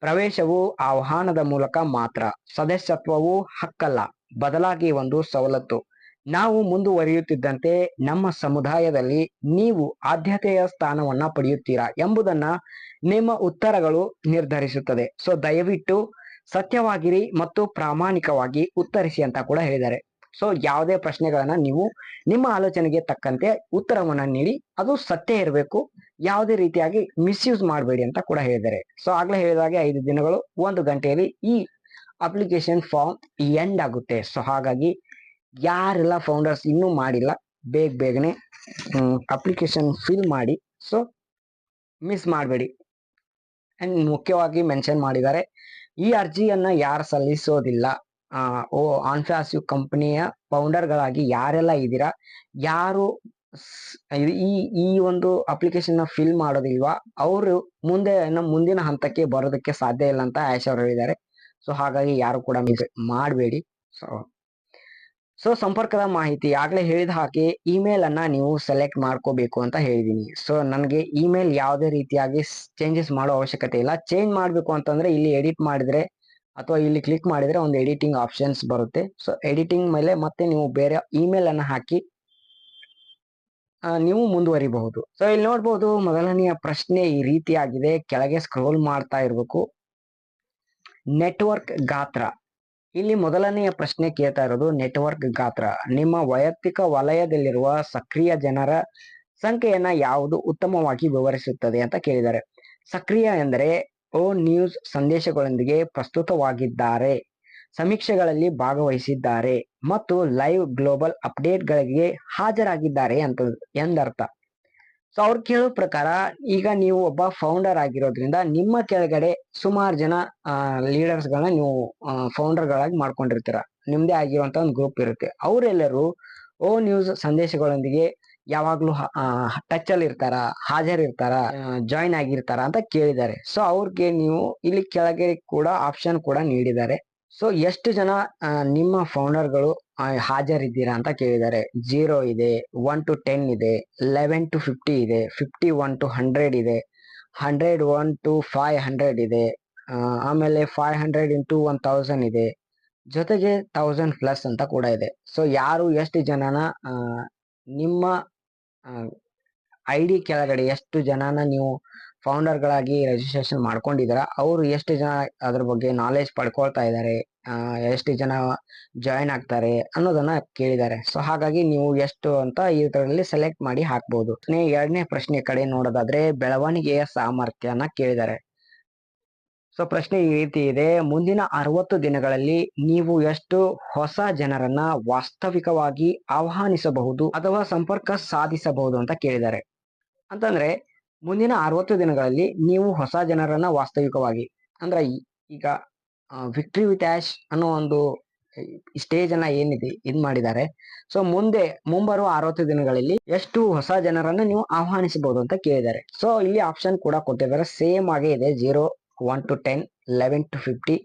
ಪ್ರವೇಶವು ಆಹ್ವಾನದ ಮೂಲಕ ಮಾತ್ರ. ಸದಸ್ಯತ್ವವು ಹಕ್ಕಲ್ಲ. ಬದಲಾಗಿ ಒಂದು ಸವಲತ್ತು. ನಾವು ಮುಂದುವರಿಯುತ್ತಿದ್ದಂತೆ ನಮ್ಮ ಸಮುದಾಯದಲ್ಲಿ ನೀವು ಆದ್ಯತೆಯ ಸ್ಥಾನವನ್ನ ಪಡೆಯುತ್ತೀರಾ ಎಂಬುದನ್ನ ನಿಮ್ಮ ಉತ್ತರಗಳು ನಿರ್ಧರಿಸುತ್ತದೆ. ಸೊ ದಯವಿಟ್ಟು ಸತ್ಯವಾಗಿರಿ ಮತ್ತು ಪ್ರಾಮಾಣಿಕವಾಗಿ ಉತ್ತರಿಸಿ ಅಂತ ಕೂಡ ಹೇಳಿದ್ದಾರೆ. ಸೊ ಯಾವುದೇ ಪ್ರಶ್ನೆಗಳನ್ನ ನೀವು ನಿಮ್ಮ ಆಲೋಚನೆಗೆ ತಕ್ಕಂತೆ ಉತ್ತರವನ್ನು ನೀಡಿ, ಅದು ಸತ್ಯ ಇರಬೇಕು, ಯಾವುದೇ ರೀತಿಯಾಗಿ ಮಿಸ್ಯೂಸ್ ಮಾಡಬೇಡಿ ಅಂತ ಕೂಡ ಹೇಳಿದ್ದಾರೆ. ಸೊ ಆಗ್ಲೇ ಹೇಳಿದಾಗೆ ಐದು ದಿನಗಳು, ಒಂದು ಗಂಟೆಯಲ್ಲಿ ಈ ಅಪ್ಲಿಕೇಶನ್ ಫಾರ್ಮ್ ಎಂಡ್ ಆಗುತ್ತೆ. ಸೊ ಹಾಗಾಗಿ ಯಾರೆಲ್ಲ ಫೌಂಡರ್ಸ್ ಇನ್ನೂ ಮಾಡಿಲ್ಲ, ಬೇಗ ಬೇಗನೆ ಅಪ್ಲಿಕೇಶನ್ ಫಿಲ್ ಮಾಡಿ ಸೊ ಮಿಸ್ ಮಾಡಬೇಡಿ. ಅಂಡ್ ಮುಖ್ಯವಾಗಿ ಮೆನ್ಷನ್ ಮಾಡಿದ್ದಾರೆ ಈ ಅರ್ಜಿಯನ್ನ ಯಾರು ಸಲ್ಲಿಸೋದಿಲ್ಲ ಆ, ಓ ಆನ್ಫಾಸ್ಯು ಕಂಪನಿಯ ಫೌಂಡರ್ ಗಳಾಗಿ ಯಾರೆಲ್ಲ ಇದ್ದೀರಾ ಯಾರು ಈ ಈ ಒಂದು ಅಪ್ಲಿಕೇಶನ್ನ ಫಿಲ್ ಮಾಡೋದಿಲ್ವಾ ಅವರು ಮುಂದೆ ಮುಂದಿನ ಹಂತಕ್ಕೆ ಬರೋದಕ್ಕೆ ಸಾಧ್ಯ ಇಲ್ಲ ಅಂತ ಆಯಶ್ ಅವರು ಹೇಳಿದ್ದಾರೆ. ಸೊ ಹಾಗಾಗಿ ಯಾರು ಕೂಡ ಮಾಡಬೇಡಿ. ಸೊ ಸೊ ಸಂಪರ್ಕದ ಮಾಹಿತಿ ಆಗ್ಲೇ ಹೇಳಿದ ಹಾಗೆ ಇಮೇಲ್ ಅನ್ನ ನೀವು ಸೆಲೆಕ್ಟ್ ಮಾಡ್ಕೋಬೇಕು ಅಂತ ಹೇಳಿದೀನಿ. ಸೊ ನನಗೆ ಇಮೇಲ್ ಯಾವುದೇ ರೀತಿಯಾಗಿ ಚೇಂಜಸ್ ಮಾಡೋ ಅವಶ್ಯಕತೆ ಇಲ್ಲ. ಚೇಂಜ್ ಮಾಡಬೇಕು ಅಂತಂದ್ರೆ ಇಲ್ಲಿ ಎಡಿಟ್ ಮಾಡಿದ್ರೆ ಅಥವಾ ಇಲ್ಲಿ ಕ್ಲಿಕ್ ಮಾಡಿದ್ರೆ ಒಂದು ಎಡಿಟಿಂಗ್ ಆಪ್ಷನ್ಸ್ ಬರುತ್ತೆ. ಸೊ ಎಡಿಟಿಂಗ್ ಮೇಲೆ ಮತ್ತೆ ನೀವು ಬೇರೆ ಇಮೇಲ್ ಅನ್ನ ಹಾಕಿ ನೀವು ಮುಂದುವರಿಬಹುದು. ಸೊ ಇಲ್ಲಿ ನೋಡ್ಬೋದು ಮೊದಲನೆಯ ಪ್ರಶ್ನೆ ಈ ರೀತಿಯಾಗಿದೆ. ಕೆಳಗೆ ಸ್ಕ್ರೋಲ್ ಮಾಡ್ತಾ ಇರಬೇಕು. ನೆಟ್ವರ್ಕ್ ಗಾತ್ರ. ಇಲ್ಲಿ ಮೊದಲನೆಯ ಪ್ರಶ್ನೆ ಕೇಳ್ತಾ ಇರೋದು ನೆಟ್ವರ್ಕ್ ಗಾತ್ರ. ನಿಮ್ಮ ವೈಯಕ್ತಿಕ ವಲಯದಲ್ಲಿರುವ ಸಕ್ರಿಯ ಜನರ ಸಂಖ್ಯೆಯನ್ನ ಯಾವುದು ಉತ್ತಮವಾಗಿ ವಿವರಿಸುತ್ತದೆ ಅಂತ ಕೇಳಿದ್ದಾರೆ. ಸಕ್ರಿಯ ಎಂದರೆ ಓ ನ್ಯೂಸ್ ಸಂದೇಶಗಳೊಂದಿಗೆ ಪ್ರಸ್ತುತವಾಗಿದ್ದಾರೆ, ಸಮೀಕ್ಷೆಗಳಲ್ಲಿ ಭಾಗವಹಿಸಿದ್ದಾರೆ ಮತ್ತು ಲೈವ್ ಗ್ಲೋಬಲ್ ಅಪ್ಡೇಟ್ಗಳಿಗೆ ಹಾಜರಾಗಿದ್ದಾರೆ ಅಂತ ಎಂದರ್ಥ. ಸೊ ಅವ್ರು ಕೇಳೋ ಪ್ರಕಾರ ಈಗ ನೀವು ಒಬ್ಬ ಫೌಂಡರ್ ಆಗಿರೋದ್ರಿಂದ ನಿಮ್ಮ ಕೆಳಗಡೆ ಸುಮಾರು ಜನ ಲೀಡರ್ಸ್ ಗಳನ್ನ ನೀವು ಫೌಂಡರ್ ಗಳಾಗಿ ಮಾಡ್ಕೊಂಡಿರ್ತೀರ. ನಿಮ್ದೇ ಆಗಿರುವಂತ ಒಂದು ಗ್ರೂಪ್ ಇರುತ್ತೆ. ಅವರೆಲ್ಲರೂ, ಓ ನ್ಯೂಸ್ ಸಂದೇಶಗಳೊಂದಿಗೆ ಯಾವಾಗ್ಲೂ ಟಚ್ ಅಲ್ಲಿ ಇರ್ತಾರ ಹಾಜರಿರ್ತಾರ ಜಾಯಿನ್ ಆಗಿರ್ತಾರ ಅಂತ ಕೇಳಿದ್ದಾರೆ. ಸೊ ಅವ್ರಿಗೆ ನೀವು ಇಲ್ಲಿ ಕೆಳಗೆ ಕೂಡ ಆಪ್ಷನ್ ಕೂಡ ನೀಡಿದ್ದಾರೆ. ಸೊ ಎಷ್ಟು ಜನ ನಿಮ್ಮ ಫೌಂಡರ್ಗಳು ಹಾಜರಿದ್ದೀರಾ ಅಂತ ಕೇಳಿದ್ದಾರೆ. ಜೀರೋ ಇದೆ ಒನ್ ಟು ಟೆನ್ ಇದೆ ಲೆವೆನ್ ಟು ಫಿಫ್ಟಿ ಇದೆ ಫಿಫ್ಟಿ ಒನ್ ಟು ಹಂಡ್ರೆಡ್ ಇದೆ hundred one to five hundred ಇದೆ ಆಮೇಲೆ five hundred into one thousand ಇದೆ, ಜೊತೆಗೆ ತೌಸಂಡ್ ಪ್ಲಸ್ ಅಂತ ಕೂಡ ಇದೆ. ಸೊ ಯಾರು ಎಷ್ಟು ಜನನ ನಿಮ್ಮ ಐ ಡಿ ಕೆಳಗಡೆ ಎಷ್ಟು ಜನನ ನೀವು ಫೌಂಡರ್ಗಳಾಗಿ ರಿಜಿಸ್ಟ್ರೇಷನ್ ಮಾಡ್ಕೊಂಡಿದ್ದಾರೆ ಅವರು ಎಷ್ಟು ಜನ ಅದ್ರ ಬಗ್ಗೆ ನಾಲೆಜ್ ಪಡ್ಕೊಳ್ತಾ ಇದ್ದಾರೆ ಎಷ್ಟು ಜನ ಜಾಯಿನ್ ಆಗ್ತಾರೆ ಅನ್ನೋದನ್ನ ಕೇಳಿದ್ದಾರೆ ಸೊ ಹಾಗಾಗಿ ನೀವು ಎಷ್ಟು ಅಂತ ಇದರಲ್ಲಿ ಸೆಲೆಕ್ಟ್ ಮಾಡಿ ಹಾಕ್ಬಹುದು ಎರಡನೇ ಪ್ರಶ್ನೆ ಕಡೆ ನೋಡೋದಾದ್ರೆ ಬೆಳವಣಿಗೆಯ ಸಾಮರ್ಥ್ಯನ ಕೇಳಿದ್ದಾರೆ ಸೊ ಪ್ರಶ್ನೆ ಈ ರೀತಿ ಇದೆ. ಮುಂದಿನ ಅರವತ್ತು ದಿನಗಳಲ್ಲಿ ನೀವು ಎಷ್ಟು ಹೊಸ ಜನರನ್ನ ವಾಸ್ತವಿಕವಾಗಿ ಆಹ್ವಾನಿಸಬಹುದು ಅಥವಾ ಸಂಪರ್ಕ ಸಾಧಿಸಬಹುದು ಅಂತ ಕೇಳಿದ್ದಾರೆ ಅಂತಂದ್ರೆ ಮುಂದಿನ ಅರವತ್ತು ದಿನಗಳಲ್ಲಿ ನೀವು ಹೊಸ ಜನರನ್ನ ವಾಸ್ತವಿಕವಾಗಿ, ಅಂದ್ರೆ ಈಗ ವಿಕ್ಟ್ರಿ ವಿತ್ ಆಶ್ ಅನ್ನೋ ಒಂದು ಸ್ಟೇಜ್ ಅನ್ನ ಏನಿದೆ, ಇದ್ ಮಾಡಿದ್ದಾರೆ. ಸೊ ಮುಂದೆ, ಮುಂಬರುವ ಅರವತ್ತು ದಿನಗಳಲ್ಲಿ ಎಷ್ಟು ಹೊಸ ಜನರನ್ನ ನೀವು ಆಹ್ವಾನಿಸಬಹುದು ಅಂತ ಕೇಳಿದ್ದಾರೆ. ಸೊ ಇಲ್ಲಿ ಆಪ್ಷನ್ ಕೂಡ ಕೊಟ್ಟಿದ್ದಾರೆ. ಸೇಮ್ ಆಗೇ ಇದೆ zero one to ten eleven to fifty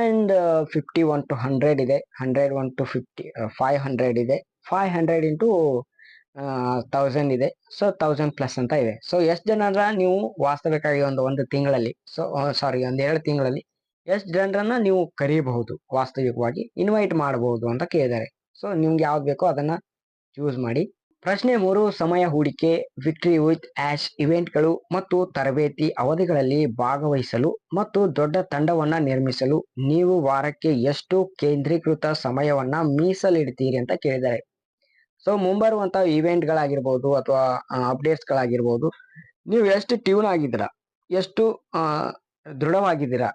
and fifty one to hundred ಇದೆ. Hundred one to fifty five hundred ಇದೆ. ಫೈವ್ ಹಂಡ್ರೆಡ್ ಇಂಟು ತೌಸಂಡ್ ಇದೆ. ಸೊ ತೌಸಂಡ್ ಪ್ಲಸ್ ಅಂತ ಇದೆ. ಸೊ ಎಷ್ಟು ಜನರ ನೀವು ವಾಸ್ತವಿಕವಾಗಿ ಒಂದು ಒಂದು ತಿಂಗಳಲ್ಲಿ ಸೊ ಸಾರಿ ಒಂದು ಎರಡು ತಿಂಗಳಲ್ಲಿ ಎಷ್ಟು ಜನರನ್ನ ನೀವು ಕರೀಬಹುದು, ವಾಸ್ತವಿಕವಾಗಿ ಇನ್ವೈಟ್ ಮಾಡಬಹುದು ಅಂತ ಕೇಳಿದ್ದಾರೆ. ಸೊ ನಿಮ್ಗೆ ಯಾವ್ದು ಬೇಕೋ ಅದನ್ನ ಚೂಸ್ ಮಾಡಿ. ಪ್ರಶ್ನೆ ಮೂರು, ಸಮಯ ಹೂಡಿಕೆ ವಿಕ್ಟ್ರಿ ವಿತ್ ಆಶ್ ಇವೆಂಟ್ಗಳು ಮತ್ತು ತರಬೇತಿ ಅವಧಿಗಳಲ್ಲಿ ಭಾಗವಹಿಸಲು ಮತ್ತು ದೊಡ್ಡ ತಂಡವನ್ನ ನಿರ್ಮಿಸಲು ನೀವು ವಾರಕ್ಕೆ ಎಷ್ಟು ಕೇಂದ್ರೀಕೃತ ಸಮಯವನ್ನ ಮೀಸಲಿಡ್ತೀರಿ ಅಂತ ಕೇಳಿದ್ದಾರೆ. ಸೊ ಮುಂಬರುವಂತ ಇವೆಂಟ್ ಗಳಾಗಿರ್ಬೋದು ಅಥವಾ ಅಪ್ಡೇಟ್ಸ್ ಗಳಾಗಿರ್ಬೋದು ನೀವು ಎಷ್ಟು ಟ್ಯೂನ್ ಆಗಿದ್ದೀರಾ, ಎಷ್ಟು ದೃಢವಾಗಿದ್ದೀರಾ,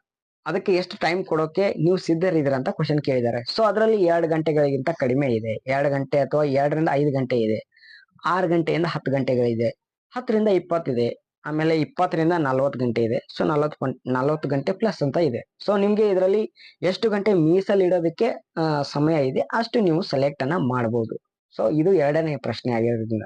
ಅದಕ್ಕೆ ಎಷ್ಟು ಟೈಮ್ ಕೊಡೋಕೆ ನೀವು ಸಿದ್ಧರಿದ್ದೀರಾ ಅಂತ ಕ್ವಶನ್ ಕೇಳಿದ್ದಾರೆ. ಸೊ ಅದರಲ್ಲಿ ಎರಡು ಗಂಟೆಗಳಿಗಿಂತ ಕಡಿಮೆ ಇದೆ. ಎರಡು ಗಂಟೆ ಅಥವಾ ಎರಡರಿಂದ ಐದು ಗಂಟೆ ಇದೆ. ಆರು ಗಂಟೆಯಿಂದ ಹತ್ತು ಗಂಟೆಗಳಿದೆ. ಹತ್ತರಿಂದ ಇಪ್ಪತ್ತಿದೆ ಆಮೇಲೆ ಇಪ್ಪತ್ತರಿಂದ ನಲವತ್ತು ಗಂಟೆ ಇದೆ. ಸೊ ನಲವತ್ತು ನಲವತ್ತು ಗಂಟೆ ಪ್ಲಸ್ ಅಂತ ಇದೆ. ಸೊ ನಿಮಗೆ ಇದರಲ್ಲಿ ಎಷ್ಟು ಗಂಟೆ ಮೀಸಲಿಡೋದಕ್ಕೆ ಸಮಯ ಇದೆ, ಅಷ್ಟು ನೀವು ಸೆಲೆಕ್ಟ್ ಅನ್ನ ಮಾಡಬಹುದು ಸೊ ಇದು ಎರಡನೇ ಪ್ರಶ್ನೆ ಆಗಿರೋದ್ರಿಂದ.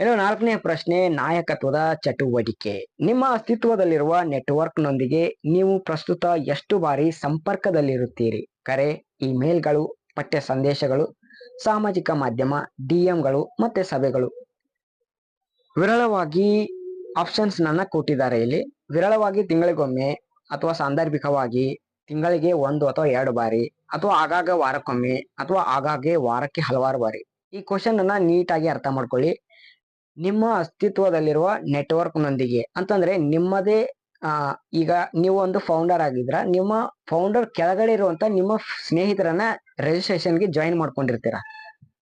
ಇನ್ನು ನಾಲ್ಕನೇ ಪ್ರಶ್ನೆ, ನಾಯಕತ್ವದ ಚಟುವಟಿಕೆ. ನಿಮ್ಮ ಅಸ್ತಿತ್ವದಲ್ಲಿರುವ ನೆಟ್ವರ್ಕ್ನೊಂದಿಗೆ ನೀವು ಪ್ರಸ್ತುತ ಎಷ್ಟು ಬಾರಿ ಸಂಪರ್ಕದಲ್ಲಿರುತ್ತೀರಿ? ಕರೆ, ಇಮೇಲ್ಗಳು ಪಠ್ಯ ಸಂದೇಶಗಳು ಸಾಮಾಜಿಕ ಮಾಧ್ಯಮ, ಡಿಎಂಗಳು ಮತ್ತೆ ಸಭೆಗಳು. ವಿರಳವಾಗಿ ಆಪ್ಷನ್ಸ್ ನನ್ನ ಕೊಟ್ಟಿದ್ದಾರೆ ಇಲ್ಲಿ. ವಿರಳವಾಗಿ ತಿಂಗಳಿಗೊಮ್ಮೆ ಅಥವಾ ಸಾಂದರ್ಭಿಕವಾಗಿ ತಿಂಗಳಿಗೆ ಒಂದು ಅಥವಾ ಎರಡು ಬಾರಿ ಅಥವಾ ಆಗಾಗ ವಾರಕ್ಕೊಮ್ಮೆ ಅಥವಾ ಆಗಾಗ್ಗೆ ವಾರಕ್ಕೆ ಹಲವಾರು ಬಾರಿ. ಈ ಕ್ವಶನ್ ಅನ್ನ ನೀಟಾಗಿ ಅರ್ಥ ಮಾಡ್ಕೊಳ್ಳಿ. ನಿಮ್ಮ ಅಸ್ತಿತ್ವದಲ್ಲಿರುವ ನೆಟ್ವರ್ಕ್ ನೊಂದಿಗೆ. ಅಂತಂದ್ರೆ ನಿಮ್ಮದೇ, ಆ, ಈಗ ನೀವು ಒಂದು ಫೌಂಡರ್ ಆಗಿದ್ರ, ನಿಮ್ಮ ಫೌಂಡರ್ ಕೆಳಗಡೆ ಇರುವಂತ ನಿಮ್ಮ ಸ್ನೇಹಿತರನ್ನ ರಿಜಿಸ್ಟ್ರೇಷನ್ಗೆ ಜಾಯಿನ್ ಮಾಡ್ಕೊಂಡಿರ್ತೀರ.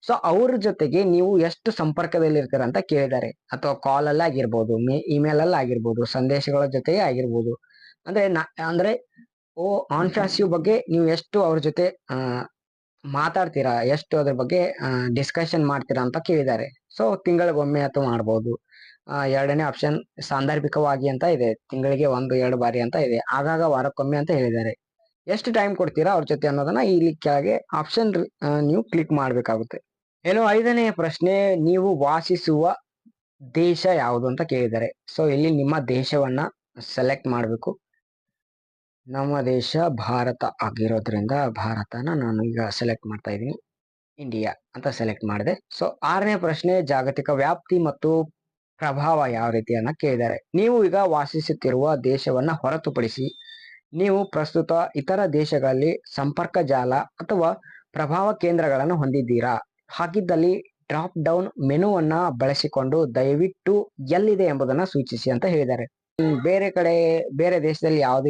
ಸೊ ಅವ್ರ ಜೊತೆಗೆ ನೀವು ಎಷ್ಟು ಸಂಪರ್ಕದಲ್ಲಿ ಇರ್ತೀರ ಅಂತ ಕೇಳಿದ್ದಾರೆ ಅಥವಾ ಕಾಲ್ ಅಲ್ಲಿ ಆಗಿರ್ಬೋದು ಇಮೇಲ್ ಅಲ್ಲಿ ಆಗಿರ್ಬೋದು, ಸಂದೇಶಗಳ ಜೊತೆಗೆ ಆಗಿರ್ಬೋದು. ಅಂದ್ರೆ ಅಂದ್ರೆ, ಓ ಆನ್ ಬಗ್ಗೆ ನೀವು ಎಷ್ಟು ಅವ್ರ ಜೊತೆ ಮಾತಾಡ್ತೀರಾ? ಎಷ್ಟು ಅದ್ರ ಬಗ್ಗೆ ಡಿಸ್ಕಷನ್ ಮಾಡ್ತೀರಾ ಅಂತ ಕೇಳಿದ್ದಾರೆ. ಸೊ ತಿಂಗಳಿಗೊಮ್ಮೆ ಅಥವಾ ಮಾಡ್ಬೋದು. ಎರಡನೇ ಆಪ್ಷನ್ ಸಾಂದರ್ಭಿಕವಾಗಿ ಅಂತ ಇದೆ. ತಿಂಗಳಿಗೆ ಒಂದು, ಎರಡು ಬಾರಿ ಅಂತ ಇದೆ. ಆಗಾಗ ವಾರಕ್ಕೊಮ್ಮೆ ಅಂತ ಹೇಳಿದ್ದಾರೆ. ಎಷ್ಟು ಟೈಮ್ ಕೊಡ್ತೀರಾ ಅವ್ರ ಜೊತೆ ಅನ್ನೋದನ್ನ ಇಲ್ಲಿ ಕೆಳಗೆ ಆಪ್ಷನ್ ನೀವು ಕ್ಲಿಕ್ ಮಾಡಬೇಕಾಗುತ್ತೆ. ಏನು ಐದನೇ ಪ್ರಶ್ನೆ, ನೀವು ವಾಸಿಸುವ ದೇಶ ಯಾವುದು ಅಂತ ಕೇಳಿದ್ದಾರೆ. ಸೊ ಇಲ್ಲಿ ನಿಮ್ಮ ದೇಶವನ್ನ ಸೆಲೆಕ್ಟ್ ಮಾಡಬೇಕು. ನಮ್ಮ ದೇಶ ಭಾರತ ಆಗಿರೋದ್ರಿಂದ ಭಾರತನ ನಾನು ಈಗ ಸೆಲೆಕ್ಟ್ ಮಾಡ್ತಾ ಇದ್ದೀನಿ. ಇಂಡಿಯಾ ಅಂತ ಸೆಲೆಕ್ಟ್ ಮಾಡಿದೆ. ಸೊ ಆರನೇ ಪ್ರಶ್ನೆ, ಜಾಗತಿಕ ವ್ಯಾಪ್ತಿ ಮತ್ತು ಪ್ರಭಾವ ಯಾವ ರೀತಿ ಅನ್ನ ಕೇಳಿದ್ದಾರೆ. ನೀವು ಈಗ ವಾಸಿಸುತ್ತಿರುವ ದೇಶವನ್ನ ಹೊರತುಪಡಿಸಿ, ನೀವು ಪ್ರಸ್ತುತ ಇತರ ದೇಶಗಳಲ್ಲಿ ಸಂಪರ್ಕ ಜಾಲ ಅಥವಾ ಪ್ರಭಾವ ಕೇಂದ್ರಗಳನ್ನು ಹೊಂದಿದ್ದೀರಾ? ಹಾಗಿದ್ದಲ್ಲಿ ಡ್ರಾಪ್ ಡೌನ್ ಮೆನುವನ್ನ ಬಳಸಿಕೊಂಡು ದಯವಿಟ್ಟು ಎಲ್ಲಿದೆ ಎಂಬುದನ್ನ ಸೂಚಿಸಿ ಅಂತ ಹೇಳಿದ್ದಾರೆ. ಬೇರೆ ಕಡೆ, ಬೇರೆ ದೇಶದಲ್ಲಿ ಯಾವುದು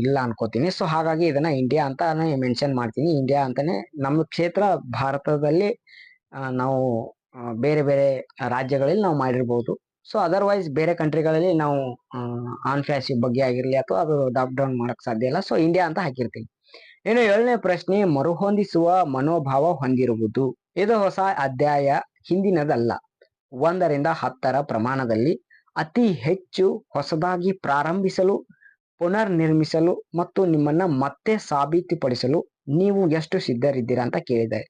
ಇಲ್ಲ ಅನ್ಕೋತೀನಿ. ಸೊ ಹಾಗಾಗಿ ಇದನ್ನ ಇಂಡಿಯಾ ಅಂತ ಮೆನ್ಷನ್ ಮಾಡ್ತೀನಿ. ಇಂಡಿಯಾ ಅಂತಾನೆ ನಮ್ಮ ಕ್ಷೇತ್ರ ಭಾರತದಲ್ಲಿ ನಾವು ಬೇರೆ ಬೇರೆ ರಾಜ್ಯಗಳಲ್ಲಿ ನಾವು ಮಾಡಿರ್ಬೋದು. ಸೊ ಅದರ್ವೈಸ್ ಬೇರೆ ಕಂಟ್ರಿಗಳಲ್ಲಿ ನಾವು ಆನ್ ಫ್ಯಾಸಿ ಬಗ್ಗೆ ಆಗಿರ್ಲಿ ಅಥವಾ ಅದು ಡಾಪ್ ಡೌನ್ ಮಾಡಕ್ ಸಾಧ್ಯ ಇಲ್ಲ. ಸೊ ಇಂಡಿಯಾ ಅಂತ ಹಾಕಿರ್ತೀನಿ. ಇನ್ನು ಏಳನೇ ಪ್ರಶ್ನೆ, ಮರುಹೊಂದಿಸುವ ಮನೋಭಾವ ಹೊಂದಿರುವುದು. ಇದು ಹೊಸ ಅಧ್ಯಾಯ ಹಿಂದಿನದಲ್ಲ. ಒಂದರಿಂದ ಹತ್ತರ ಪ್ರಮಾಣದಲ್ಲಿ ಅತಿ ಹೆಚ್ಚು ಹೊಸದಾಗಿ ಪ್ರಾರಂಭಿಸಲು ಪುನರ್ ನಿರ್ಮಿಸಲು ಮತ್ತು ನಿಮ್ಮನ್ನ ಮತ್ತೆ ಸಾಬೀತುಪಡಿಸಲು ನೀವು ಎಷ್ಟು ಸಿದ್ಧರಿದ್ದೀರಾ ಅಂತ ಕೇಳಿದ್ದಾರೆ.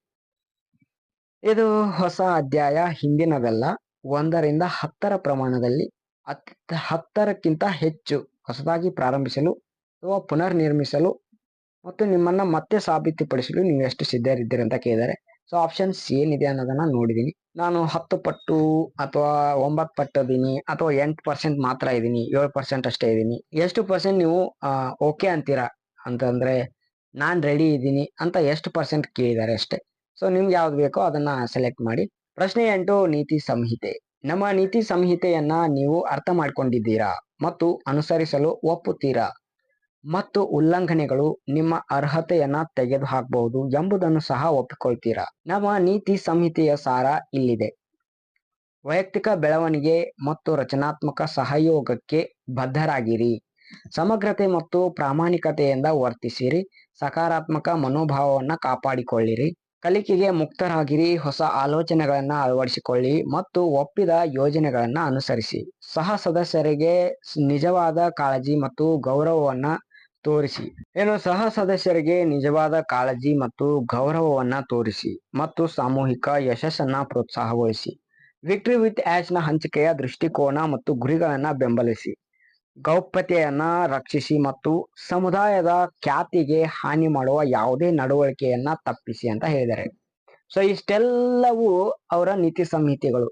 ಇದು ಹೊಸ ಅಧ್ಯಾಯ ಹಿಂದಿನದಲ್ಲ. ಒಂದರಿಂದ ಹತ್ತರ ಪ್ರಮಾಣದಲ್ಲಿ, ಅತ್ ಹತ್ತರಕ್ಕಿಂತ ಹೆಚ್ಚು ಹೊಸದಾಗಿ ಪ್ರಾರಂಭಿಸಲು ಅಥವಾ ಪುನರ್ ನಿರ್ಮಿಸಲು ಮತ್ತು ನಿಮ್ಮನ್ನ ಮತ್ತೆ ಸಾಬೀತುಪಡಿಸಲು ನೀವು ಎಷ್ಟು ಸಿದ್ಧರಿದ್ದೀರಿ ಅಂತ ಕೇಳಿದ್ದಾರೆ. ಸೊ ಆಪ್ಷನ್ಸ್ ಏನಿದೆ ಅನ್ನೋದನ್ನ ನೋಡಿದೀನಿ. ನಾನು ಹತ್ತು ಪಟ್ಟು ಅಥವಾ ಒಂಬತ್ತು ಪಟ್ಟು ಇದೀನಿ ಅಥವಾ ಎಂಟು ಪರ್ಸೆಂಟ್ ಮಾತ್ರ ಇದ್ದೀನಿ ಏಳು ಪರ್ಸೆಂಟ್ ಅಷ್ಟೇ ಇದ್ದೀನಿ ಎಷ್ಟು ಪರ್ಸೆಂಟ್ ನೀವು ಓಕೆ ಅಂತೀರಾ? ಅಂತಂದ್ರೆ, ನಾನು ರೆಡಿ ಇದ್ದೀನಿ ಅಂತ ಎಷ್ಟು ಪರ್ಸೆಂಟ್ ಕೇಳಿದ್ದಾರೆ ಅಷ್ಟೇ. ಸೊ ನಿಮ್ಗೆ ಯಾವ್ದು ಬೇಕೋ ಅದನ್ನ ಸೆಲೆಕ್ಟ್ ಮಾಡಿ. ಪ್ರಶ್ನೆ ಎಂಟು, ನೀತಿ ಸಂಹಿತೆ. ನಮ್ಮ ನೀತಿ ಸಂಹಿತೆಯನ್ನ ನೀವು ಅರ್ಥ ಮಾಡ್ಕೊಂಡಿದ್ದೀರಾ ಮತ್ತು ಅನುಸರಿಸಲು ಒಪ್ಪುತ್ತೀರಾ? ಮತ್ತು ಉಲ್ಲಂಘನೆಗಳು ನಿಮ್ಮ ಅರ್ಹತೆಯನ್ನ ತೆಗೆದುಹಾಕಬಹುದು ಎಂಬುದನ್ನು ಸಹ ಒಪ್ಪಿಕೊಳ್ತೀರಾ? ನಮ್ಮ ನೀತಿ ಸಂಹಿತೆಯ ಸಾರ ಇಲ್ಲಿದೆ. ವೈಯಕ್ತಿಕ ಬೆಳವಣಿಗೆ ಮತ್ತು ರಚನಾತ್ಮಕ ಸಹಯೋಗಕ್ಕೆ ಬದ್ಧರಾಗಿರಿ. ಸಮಗ್ರತೆ ಮತ್ತು ಪ್ರಾಮಾಣಿಕತೆಯಿಂದ ವರ್ತಿಸಿರಿ. ಸಕಾರಾತ್ಮಕ ಮನೋಭಾವವನ್ನು ಕಾಪಾಡಿಕೊಳ್ಳಿರಿ. ಕಲಿಕೆಗೆ ಮುಕ್ತರಾಗಿರಿ. ಹೊಸ ಆಲೋಚನೆಗಳನ್ನು ಅಳವಡಿಸಿಕೊಳ್ಳಿ ಮತ್ತು ಒಪ್ಪಿದ ಯೋಜನೆಗಳನ್ನು ಅನುಸರಿಸಿ. ಸಹ ಸದಸ್ಯರಿಗೆ ನಿಜವಾದ ಕಾಳಜಿ ಮತ್ತು ಗೌರವವನ್ನ ತೋರಿಸಿ. ಏನು ಸಹ ಸದಸ್ಯರಿಗೆ ನಿಜವಾದ ಕಾಳಜಿ ಮತ್ತು ಗೌರವವನ್ನ ತೋರಿಸಿ ಮತ್ತು ಸಾಮೂಹಿಕ ಯಶಸ್ಸನ್ನ ಪ್ರೋತ್ಸಾಹಗೊಳಿಸಿ ವಿಕ್ಟ್ರಿ ವಿತ್ನ ಹಂಚಿಕೆಯ ದೃಷ್ಟಿಕೋನ ಮತ್ತು ಗುರಿಗಳನ್ನ ಬೆಂಬಲಿಸಿ. ಗೌಪ್ಯತೆಯನ್ನ ರಕ್ಷಿಸಿ ಮತ್ತು ಸಮುದಾಯದ ಖ್ಯಾತಿಗೆ ಹಾನಿ ಮಾಡುವ ಯಾವುದೇ ನಡವಳಿಕೆಯನ್ನ ತಪ್ಪಿಸಿ ಅಂತ ಹೇಳಿದ್ದಾರೆ. ಸೊ ಇಷ್ಟೆಲ್ಲವೂ ಅವರ ನೀತಿ ಸಂಹಿತೆಗಳು.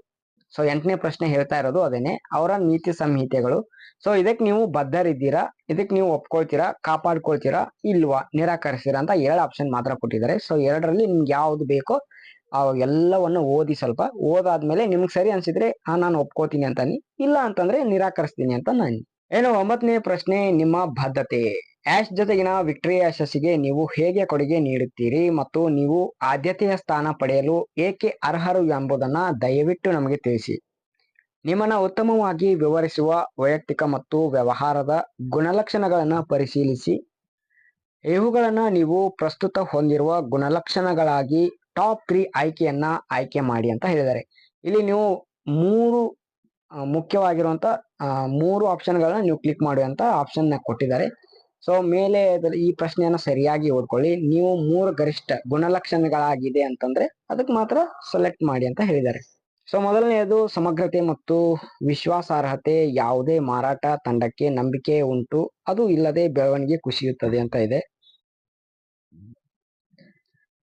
ಸೊ ಎಂಟನೇ ಪ್ರಶ್ನೆ ಹೇಳ್ತಾ ಇರೋದು ಅದೇನೆ. ಅವರ ನೀತಿ ಸಂಹಿತೆಗಳು. ಸೊ ಇದಕ್ಕೆ ನೀವು ಬದ್ಧರಿದ್ದೀರಾ? ಇದಕ್ಕೆ ನೀವು ಒಪ್ಕೊಳ್ತೀರಾ? ಕಾಪಾಡ್ಕೊಳ್ತೀರಾ? ಇಲ್ವಾ? ನಿರಾಕರಿಸ್ತೀರಾ ಅಂತ ಎರಡು ಆಪ್ಷನ್ ಮಾತ್ರ ಕೊಟ್ಟಿದ್ದಾರೆ. ಸೊ ಎರಡರಲ್ಲಿ ನಿಮ್ಗೆ ಯಾವ್ದು ಬೇಕೋ, ಆ ಎಲ್ಲವನ್ನು ಓದಿ ಸ್ವಲ್ಪ. ಓದಾದ್ಮೇಲೆ ನಿಮ್ಗೆ ಸರಿ ಅನ್ಸಿದ್ರೆ ಹಾ ನಾನು ಒಪ್ಕೋತೀನಿ ಅಂತ ಇಲ್ಲ ಅಂತಂದ್ರೆ ನಿರಾಕರಿಸ್ತೀನಿ ಅಂತ ನಾನು ಏನು ಒಂಬತ್ತನೇ ಪ್ರಶ್ನೆ, ನಿಮ್ಮ ಬದ್ಧತೆ. ಆಶ್ ಜೊತೆಗಿನ ವಿಕ್ಟರಿ ಯಶಸ್ಸಿಗೆ ನೀವು ಹೇಗೆ ಕೊಡುಗೆ ನೀಡುತ್ತೀರಿ ಮತ್ತು ನೀವು ಆದ್ಯತೆಯ ಸ್ಥಾನ ಪಡೆಯಲು ಏಕೆ ಅರ್ಹರು ಎಂಬುದನ್ನು ದಯವಿಟ್ಟು ನಮಗೆ ತಿಳಿಸಿ. ನಿಮ್ಮನ್ನು ಉತ್ತಮವಾಗಿ ವಿವರಿಸುವ ವೈಯಕ್ತಿಕ ಮತ್ತು ವ್ಯವಹಾರದ ಗುಣಲಕ್ಷಣಗಳನ್ನು ಪರಿಶೀಲಿಸಿ. ಇವುಗಳನ್ನು ನೀವು ಪ್ರಸ್ತುತ ಹೊಂದಿರುವ ಗುಣಲಕ್ಷಣಗಳಾಗಿ ಟಾಪ್ ತ್ರೀ ಆಯ್ಕೆಯನ್ನು ಆಯ್ಕೆ ಮಾಡಿ ಅಂತ ಹೇಳಿದ್ದಾರೆ. ಇಲ್ಲಿ ನೀವು ಮೂರು ಮುಖ್ಯವಾಗಿರುವಂಥ ಮೂರು ಆಪ್ಷನ್ಗಳನ್ನ ನೀವು ಕ್ಲಿಕ್ ಮಾಡುವಂಥ ಆಪ್ಷನ್ನ ಕೊಟ್ಟಿದ್ದಾರೆ. ಸೊ ಮೇಲೆ ಈ ಪ್ರಶ್ನೆಯನ್ನ ಸರಿಯಾಗಿ ಓದ್ಕೊಳ್ಳಿ. ನೀವು ಮೂರು ಗರಿಷ್ಠ ಗುಣಲಕ್ಷಣಗಳಾಗಿದೆ ಅಂತಂದ್ರೆ ಅದಕ್ಕೆ ಮಾತ್ರ ಸೆಲೆಕ್ಟ್ ಮಾಡಿ ಅಂತ ಹೇಳಿದ್ದಾರೆ. ಸೊ ಮೊದಲನೆಯದು ಸಮಗ್ರತೆ ಮತ್ತು ವಿಶ್ವಾಸಾರ್ಹತೆ. ಯಾವುದೇ ಮಾರಾಟ, ತಂಡಕ್ಕೆ ನಂಬಿಕೆ ಉಂಟು. ಅದು ಇಲ್ಲದೆ ಬೆಳವಣಿಗೆ ಕುಸಿಯುತ್ತದೆ ಅಂತ ಇದೆ.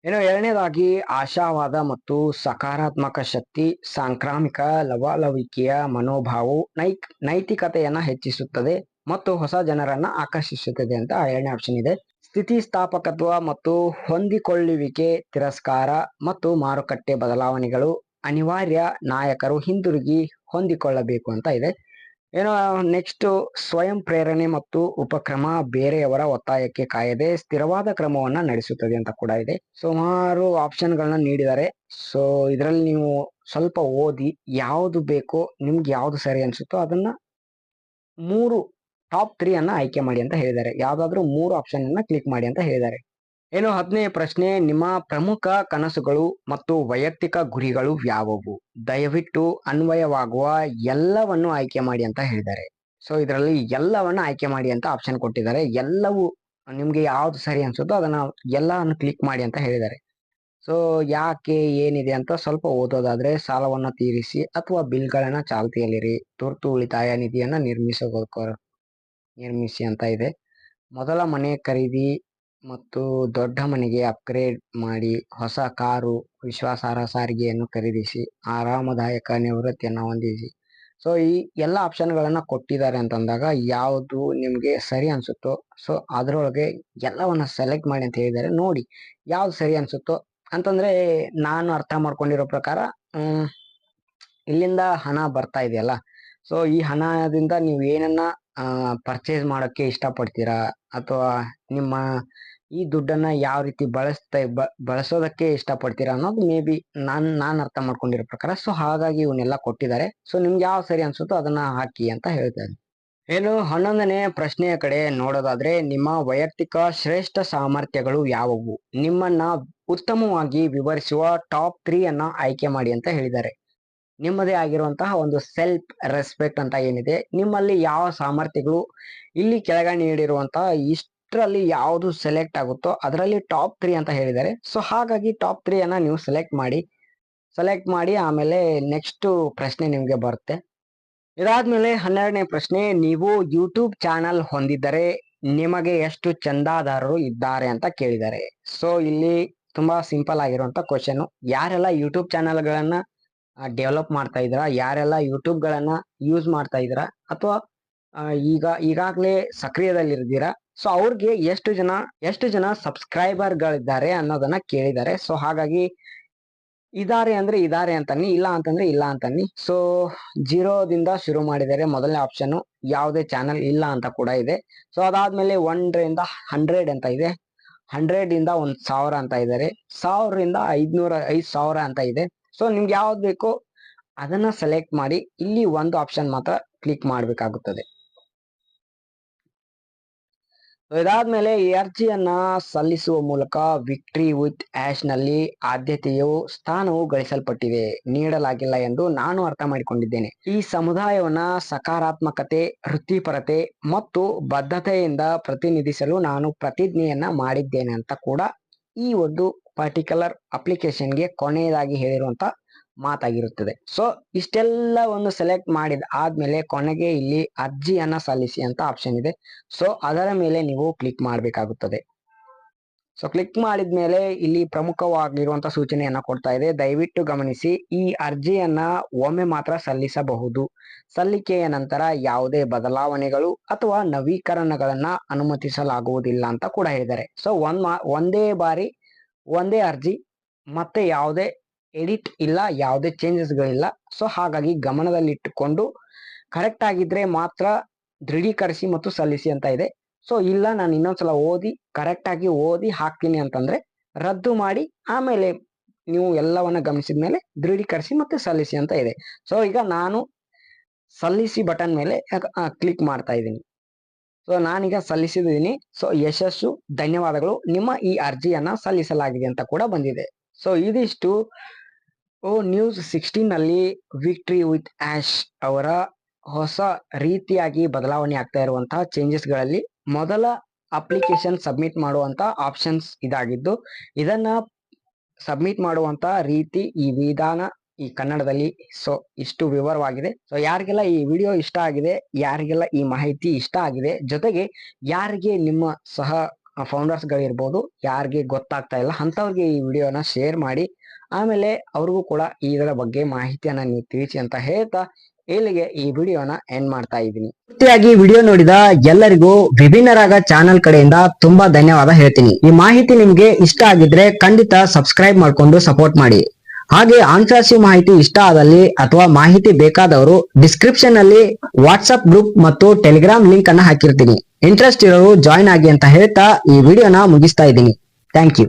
ಇನ್ನು ಎರಡನೇದಾಗಿ ಆಶಾವಾದ ಮತ್ತು ಸಕಾರಾತ್ಮಕ ಶಕ್ತಿ, ಸಾಂಕ್ರಾಮಿಕ ಲವಲವಿಕೆಯ ಮನೋಭಾವವು ನೈಕ್ ನೈತಿಕತೆಯನ್ನ ಹೆಚ್ಚಿಸುತ್ತದೆ. ಮತ್ತು ಹೊಸ ಜನರನ್ನು ಆಕರ್ಷಿಸುತ್ತದೆ ಅಂತ ಎರಡನೇ ಆಪ್ಷನ್ ಇದೆ. ಸ್ಥಿತಿಸ್ಥಾಪಕತ್ವ ಮತ್ತು ಹೊಂದಿಕೊಳ್ಳುವಿಕೆ, ತಿರಸ್ಕಾರ ಮತ್ತು ಮಾರುಕಟ್ಟೆ ಬದಲಾವಣೆಗಳು ಅನಿವಾರ್ಯ ನಾಯಕರು ಹಿಂದಿರುಗಿ ಹೊಂದಿಕೊಳ್ಳಬೇಕು ಅಂತ ಇದೆ. ಏನೋ ನೆಕ್ಸ್ಟ್ ಸ್ವಯಂ ಪ್ರೇರಣೆ ಮತ್ತು ಉಪಕ್ರಮ ಬೇರೆಯವರ ಒತ್ತಾಯಕ್ಕೆ ಕಾಯದೆ ಸ್ಥಿರವಾದ ಕ್ರಮವನ್ನ ನಡೆಸುತ್ತದೆ ಅಂತ ಕೂಡ ಇದೆ. ಸುಮಾರು ಆಪ್ಷನ್ಗಳನ್ನ ನೀಡಿದ್ದಾರೆ. ಸೊ ಇದರಲ್ಲಿ ನೀವು ಸ್ವಲ್ಪ ಓದಿ ಯಾವುದು ಬೇಕೋ, ನಿಮ್ಗೆ ಯಾವುದು ಸರಿ ಅನ್ಸುತ್ತೋ ಅದನ್ನ ಮೂರು ಟಾಪ್ ತ್ರೀ ಅನ್ನ ಆಯ್ಕೆ ಮಾಡಿ ಅಂತ ಹೇಳಿದ್ದಾರೆ. ಯಾವ್ದಾದ್ರು ಮೂರು ಆಪ್ಷನ್ ಅನ್ನ ಕ್ಲಿಕ್ ಮಾಡಿ ಅಂತ ಹೇಳಿದ್ದಾರೆ. ಏನು ಹದಿನೈದು ಪ್ರಶ್ನೆ, ನಿಮ್ಮ ಪ್ರಮುಖ ಕನಸುಗಳು ಮತ್ತು ವೈಯಕ್ತಿಕ ಗುರಿಗಳು ಯಾವುವು? ದಯವಿಟ್ಟು ಅನ್ವಯವಾಗುವ ಎಲ್ಲವನ್ನು ಆಯ್ಕೆ ಮಾಡಿ ಅಂತ ಹೇಳಿದ್ದಾರೆ. ಸೊ ಇದರಲ್ಲಿ ಎಲ್ಲವನ್ನ ಆಯ್ಕೆ ಮಾಡಿ ಅಂತ ಆಪ್ಷನ್ ಕೊಟ್ಟಿದ್ದಾರೆ. ಎಲ್ಲವೂ ನಿಮ್ಗೆ ಯಾವ್ದು ಸರಿ ಅನ್ಸುತ್ತೋ ಅದನ್ನ ಎಲ್ಲವನ್ನು ಕ್ಲಿಕ್ ಮಾಡಿ ಅಂತ ಹೇಳಿದ್ದಾರೆ. ಸೊ ಯಾಕೆ ಏನಿದೆ ಅಂತ ಸ್ವಲ್ಪ ಓದೋದಾದ್ರೆ ಸಾಲವನ್ನು ತೀರಿಸಿ ಅಥವಾ ಬಿಲ್ಗಳನ್ನ ಚಾಲ್ತಿಯಲ್ಲಿರಿ. ತುರ್ತು ಉಳಿತಾಯ ನಿಧಿಯನ್ನ ನಿರ್ಮಿಸೋದಕ್ಕೋರ ನಿರ್ಮಿಸಿ ಅಂತ ಇದೆ. ಮೊದಲ ಮನೆ ಖರೀದಿ ಮತ್ತು ದೊಡ್ಡ ಮನೆಗೆ ಅಪ್ಗ್ರೇಡ್ ಮಾಡಿ ಹೊಸ ಕಾರು, ವಿಶ್ವಾಸಾರ್ಹ ಸಾರಿಗೆಯನ್ನು ಖರೀದಿಸಿ, ಆರಾಮದಾಯಕ ನಿವೃತ್ತಿಯನ್ನು ಹೊಂದಿಸಿ. ಸೊ ಈ ಎಲ್ಲ ಆಪ್ಷನ್ಗಳನ್ನು ಕೊಟ್ಟಿದ್ದಾರೆ ಅಂತಂದಾಗ ಯಾವುದು ನಿಮಗೆ ಸರಿ ಅನಿಸುತ್ತೋ ಸೊ ಅದರೊಳಗೆ ಎಲ್ಲವನ್ನು ಸೆಲೆಕ್ಟ್ ಮಾಡಿ ಅಂತ ಹೇಳಿದ್ದಾರೆ. ನೋಡಿ ಯಾವುದು ಸರಿ ಅನಿಸುತ್ತೋ ಅಂತಂದರೆ ನಾನು ಅರ್ಥ ಮಾಡ್ಕೊಂಡಿರೋ ಪ್ರಕಾರ ಇಲ್ಲಿಂದ ಹಣ ಬರ್ತಾ ಇದೆಯಲ್ಲ. ಸೊ ಈ ಹಣದಿಂದ ನೀವು ಏನನ್ನ ಪರ್ಚೇಸ್ ಮಾಡೋಕ್ಕೆ ಇಷ್ಟಪಡ್ತೀರಾ? ಅಥವಾ ನಿಮ್ಮ ಈ ದುಡ್ಡನ್ನ ಯಾವ ರೀತಿ ಬಳಸ್ತಾ ಬಳಸೋದಕ್ಕೆ ಇಷ್ಟಪಡ್ತೀರಾ ಅನ್ನೋದು ಮೇ ಬಿ ನಾನ್ ನಾನ್ ಅರ್ಥ ಮಾಡ್ಕೊಂಡಿರೋ ಪ್ರಕಾರ. ಸೊ ಹಾಗಾಗಿ ಇವನ್ನೆಲ್ಲ ಕೊಟ್ಟಿದ್ದಾರೆ. ಸೊ ನಿಮ್ಗೆ ಯಾವ ಸರಿ ಅನ್ಸುತ್ತೋ ಅದನ್ನ ಹಾಕಿ ಅಂತ ಹೇಳ್ತಾರೆ ಏನು ಹನ್ನೊಂದನೇ ಪ್ರಶ್ನೆಯ ಕಡೆ ನೋಡೋದಾದ್ರೆ, ನಿಮ್ಮ ವೈಯಕ್ತಿಕ ಶ್ರೇಷ್ಠ ಸಾಮರ್ಥ್ಯಗಳು ಯಾವುವು? ನಿಮ್ಮನ್ನ ಉತ್ತಮವಾಗಿ ವಿವರಿಸುವ ಟಾಪ್ ತ್ರೀ ಅನ್ನ ಆಯ್ಕೆ ಮಾಡಿ ಅಂತ ಹೇಳಿದ್ದಾರೆ. ನಿಮ್ಮದೇ ಆಗಿರುವಂತಹ ಒಂದು ಸೆಲ್ಫ್ ರೆಸ್ಪೆಕ್ಟ್ ಅಂತ ಏನಿದೆ, ನಿಮ್ಮಲ್ಲಿ ಯಾವ ಸಾಮರ್ಥ್ಯಗಳು, ಇಲ್ಲಿ ಕೆಳಗಡೆ ನೀಡಿರುವಂತಹ ಇಷ್ಟರಲ್ಲಿ ಯಾವುದು ಸೆಲೆಕ್ಟ್ ಆಗುತ್ತೋ ಅದರಲ್ಲಿ ಟಾಪ್ ತ್ರೀ ಅಂತ ಹೇಳಿದ್ದಾರೆ. ಸೊ ಹಾಗಾಗಿ ಟಾಪ್ ತ್ರೀ ಅನ್ನ ನೀವು ಸೆಲೆಕ್ಟ್ ಮಾಡಿ ಸೆಲೆಕ್ಟ್ ಮಾಡಿ ಆಮೇಲೆ ನೆಕ್ಸ್ಟ್ ಪ್ರಶ್ನೆ ನಿಮಗೆ ಬರುತ್ತೆ. ಇದಾದ್ಮೇಲೆ ಹನ್ನೆರಡನೇ ಪ್ರಶ್ನೆ, ನೀವು ಯೂಟ್ಯೂಬ್ ಚಾನಲ್ ಹೊಂದಿದ್ದರೆ ನಿಮಗೆ ಎಷ್ಟು ಚಂದಾದಾರರು ಇದ್ದಾರೆ ಅಂತ ಕೇಳಿದ್ದಾರೆ. ಸೊ ಇಲ್ಲಿ ತುಂಬಾ ಸಿಂಪಲ್ ಆಗಿರುವಂತ ಕ್ವಶನ್ ಯಾರೆಲ್ಲ ಯೂಟ್ಯೂಬ್ ಚಾನಲ್ಗಳನ್ನ ಡೆವಲಪ್ ಮಾಡ್ತಾ ಇದ್ದೀರಾ ಯಾರೆಲ್ಲ ಯೂಟ್ಯೂಬ್ಗಳನ್ನ ಯೂಸ್ ಮಾಡ್ತಾ ಇದ್ದೀರಾ ಅಥವಾ ಈಗ, ಈಗಾಗಲೇ ಸಕ್ರಿಯದಲ್ಲಿರ್ತೀರಾ ಸೊ ಅವ್ರಿಗೆ ಎಷ್ಟು ಜನ ಎಷ್ಟು ಜನ ಸಬ್ಸ್ಕ್ರೈಬರ್ ಗಳಿದ್ದಾರೆ ಅನ್ನೋದನ್ನ ಕೇಳಿದ್ದಾರೆ ಸೊ ಹಾಗಾಗಿ ಇದಾರೆ ಅಂದ್ರೆ ಇದಾರೆ ಅಂತನ್ನಿ, ಇಲ್ಲ ಅಂತಂದ್ರೆ ಇಲ್ಲ ಅಂತನ್ನಿ. ಸೊ ಜೀರೋದಿಂದ ಶುರು ಮಾಡಿದರೆ ಮೊದಲನೇ ಆಪ್ಷನ್ ಯಾವುದೇ ಚಾನಲ್ ಇಲ್ಲ ಅಂತ ಕೂಡ ಇದೆ. ಸೊ ಅದಾದ್ಮೇಲೆ ಒಂದರಿಂದ ಹಂಡ್ರೆಡ್ ಅಂತ ಇದೆ. ಹಂಡ್ರೆಡ್ ಇಂದ ಒಂದ್ ಸಾವಿರ ಅಂತ ಇದ್ದಾರೆ ಸಾವಿರದಿಂದ ಐದ್ನೂರ ಐದು ಸಾವಿರ ಅಂತ ಇದೆ. ಸೊ ನಿಮ್ಗೆ ಯಾವ್ದು ಬೇಕೋ? ಅದನ್ನ ಸೆಲೆಕ್ಟ್ ಮಾಡಿ ಇಲ್ಲಿ ಒಂದು ಆಪ್ಷನ್ ಮಾತ್ರ ಕ್ಲಿಕ್ ಮಾಡಬೇಕಾಗುತ್ತದೆ. ಇದಾದ್ಮೇಲೆ ಈ ಅರ್ಜಿಯನ್ನ ಸಲ್ಲಿಸುವ ಮೂಲಕ ವಿಕ್ಟ್ರಿ ವಿತ್ ಆಶ್ನಲ್ಲಿ ಆದ್ಯತೆಯು ಸ್ಥಾನವು ಗಳಿಸಲ್ಪಟ್ಟಿದೆ, ನೀಡಲಾಗಿಲ್ಲ ಎಂದು ನಾನು ಅರ್ಥ ಮಾಡಿಕೊಂಡಿದ್ದೇನೆ. ಈ ಸಮುದಾಯವನ್ನ ಸಕಾರಾತ್ಮಕತೆ, ವೃತ್ತಿಪರತೆ ಮತ್ತು ಬದ್ಧತೆಯಿಂದ ಪ್ರತಿನಿಧಿಸಲು ನಾನು ಪ್ರತಿಜ್ಞೆಯನ್ನ ಮಾಡಿದ್ದೇನೆ ಅಂತ ಕೂಡ ಈ ಒಂದು ಪರ್ಟಿಕ್ಯುಲರ್ ಅಪ್ಲಿಕೇಶನ್ಗೆ ಕೊನೆಯದಾಗಿ ಹೇಳಿರುವಂತ ಮಾತಾಗಿರುತ್ತದೆ. ಸೊ ಇಷ್ಟೆಲ್ಲ ಒಂದು ಸೆಲೆಕ್ಟ್ ಮಾಡಿದ ಆದ್ಮೇಲೆ ಕೊನೆಗೆ ಇಲ್ಲಿ ಅರ್ಜಿಯನ್ನ ಸಲ್ಲಿಸಿ ಅಂತ ಆಪ್ಷನ್ ಇದೆ. ಸೊ ಅದರ ಮೇಲೆ ನೀವು ಕ್ಲಿಕ್ ಮಾಡಬೇಕಾಗುತ್ತದೆ. ಸೊ ಕ್ಲಿಕ್ ಮಾಡಿದ್ಮೇಲೆ ಇಲ್ಲಿ ಪ್ರಮುಖವಾಗಿರುವಂತ ಸೂಚನೆಯನ್ನ ಕೊಡ್ತಾ ಇದೆ. ದಯವಿಟ್ಟು ಗಮನಿಸಿ, ಈ ಅರ್ಜಿಯನ್ನ ಒಮ್ಮೆ ಮಾತ್ರ ಸಲ್ಲಿಸಬಹುದು. ಸಲ್ಲಿಕೆಯ ನಂತರ ಯಾವುದೇ ಬದಲಾವಣೆಗಳು ಅಥವಾ ನವೀಕರಣಗಳನ್ನ ಅನುಮತಿಸಲಾಗುವುದಿಲ್ಲ ಅಂತ ಕೂಡ ಹೇಳಿದ್ದಾರೆ. ಸೊ ಒಂದ್ ಒಂದೇ ಬಾರಿ ಒಂದೇ ಅರ್ಜಿ, ಮತ್ತೆ ಯಾವುದೇ ಎಡಿಟ್ ಇಲ್ಲ, ಯಾವುದೇ ಚೇಂಜಸ್ಗಳಿಲ್ಲ ಸೊ ಹಾಗಾಗಿ ಗಮನದಲ್ಲಿಟ್ಟುಕೊಂಡು ಕರೆಕ್ಟ್ ಆಗಿದ್ರೆ ಮಾತ್ರ ದೃಢೀಕರಿಸಿ ಮತ್ತು ಸಲ್ಲಿಸಿ ಅಂತ ಇದೆ. ಸೊ ಇಲ್ಲ, ನಾನು ಇನ್ನೊಂದ್ಸಲ ಓದಿ ಕರೆಕ್ಟ್ ಆಗಿ ಓದಿ ಹಾಕ್ತೀನಿ ಅಂತಂದ್ರೆ ರದ್ದು ಮಾಡಿ, ಆಮೇಲೆ ನೀವು ಎಲ್ಲವನ್ನ ಗಮನಿಸಿದ ಮೇಲೆ ದೃಢೀಕರಿಸಿ ಮತ್ತು ಸಲ್ಲಿಸಿ ಅಂತ ಇದೆ. ಸೊ ಈಗ ನಾನು ಸಲ್ಲಿಸಿ ಬಟನ್ ಮೇಲೆ ಕ್ಲಿಕ್ ಮಾಡ್ತಾ ಇದ್ದೀನಿ. ಸೊ ನಾನೀಗ ಸಲ್ಲಿಸಿದ್ದೀನಿ ಸೊ ಯಶಸ್ಸು, ಧನ್ಯವಾದಗಳು. ನಿಮ್ಮ ಈ ಅರ್ಜಿಯನ್ನ ಸಲ್ಲಿಸಲಾಗಿದೆ ಅಂತ ಕೂಡ ಬಂದಿದೆ. ಸೊ ಇದಿಷ್ಟು. ಓ, ನ್ಯೂಸ್ ಸಿಕ್ಸ್ಟೀನ್ನಲ್ಲಿ ವಿಕ್ಟ್ರಿ ವಿತ್ ಆಶ್ ಅವರ ಹೊಸ ರೀತಿಯಾಗಿ ಬದಲಾವಣೆ ಆಗ್ತಾ ಇರುವಂತಹ ಚೇಂಜಸ್ಗಳಲ್ಲಿ ಮೊದಲ ಅಪ್ಲಿಕೇಶನ್ ಸಬ್ಮಿಟ್ ಮಾಡುವಂತ ಆಪ್ಷನ್ಸ್ ಇದಾಗಿದ್ದು, ಇದನ್ನ ಸಬ್ಮಿಟ್ ಮಾಡುವಂತ ರೀತಿ ಈ ವಿಧಾನ ಈ ಕನ್ನಡದಲ್ಲಿ, ಸೊ, ಇಷ್ಟು ವಿವರವಾಗಿದೆ. ಸೊ, ಯಾರಿಗೆಲ್ಲ ಈ ವಿಡಿಯೋ ಇಷ್ಟ ಆಗಿದೆ, ಯಾರಿಗೆಲ್ಲ ಈ ಮಾಹಿತಿ ಇಷ್ಟ ಆಗಿದೆ, ಜೊತೆಗೆ ಯಾರಿಗೆ ನಿಮ್ಮ ಸಹ ಫೌಂಡರ್ಸ್ ಗಳಿರ್ಬೋದು ಯಾರಿಗೆ ಗೊತ್ತಾಗ್ತಾ ಇಲ್ಲ ಅಂತವ್ರಿಗೆ ಈ ವಿಡಿಯೋನ ಶೇರ್ ಮಾಡಿ, ಆಮೇಲೆ ಅವ್ರಿಗೂ ಕೂಡ ಇದರ ಬಗ್ಗೆ ಮಾಹಿತಿಯನ್ನ ನೀವು ತಿಳಿಸಿ ಅಂತ ಹೇಳ್ತಾ ಇಲ್ಲಿಗೆ ಈ ವಿಡಿಯೋನ ಎಂಡ್ ಮಾಡ್ತಾ ಇದ್ದೀನಿ. ಪೂರ್ತಿಯಾಗಿ ವಿಡಿಯೋ ನೋಡಿದ ಎಲ್ಲರಿಗೂ ವಿಭಿನ್ನ ರಾಗ ಚಾನೆಲ್ ಕಡೆಯಿಂದ ತುಂಬಾ ಧನ್ಯವಾದ ಹೇಳ್ತೀನಿ. ಈ ಮಾಹಿತಿ ನಿಮ್ಗೆ ಇಷ್ಟ ಆಗಿದ್ರೆ ಖಂಡಿತ ಸಬ್ಸ್ಕ್ರೈಬ್ ಮಾಡ್ಕೊಂಡು ಸಪೋರ್ಟ್ ಮಾಡಿ. ಹಾಗೆ ಆನ್ಸರ್ಸಿವ್ ಮಾಹಿತಿ ಇಷ್ಟ ಆದಲ್ಲಿ ಅಥವಾ ಮಾಹಿತಿ ಬೇಕಾದವರು ಡಿಸ್ಕ್ರಿಪ್ಷನ್ ಅಲ್ಲಿ ವಾಟ್ಸ್ಆಪ್ ಗ್ರೂಪ್ ಮತ್ತು ಟೆಲಿಗ್ರಾಮ್ ಲಿಂಕ್ ಅನ್ನ ಹಾಕಿರ್ತೀನಿ. ಇಂಟ್ರೆಸ್ಟ್ ಇರೋರು ಜಾಯಿನ್ ಆಗಿ ಅಂತ ಹೇಳ್ತಾ ಈ ವಿಡಿಯೋನ ಮುಗಿಸ್ತಾ ಇದ್ದೀನಿ. Thank you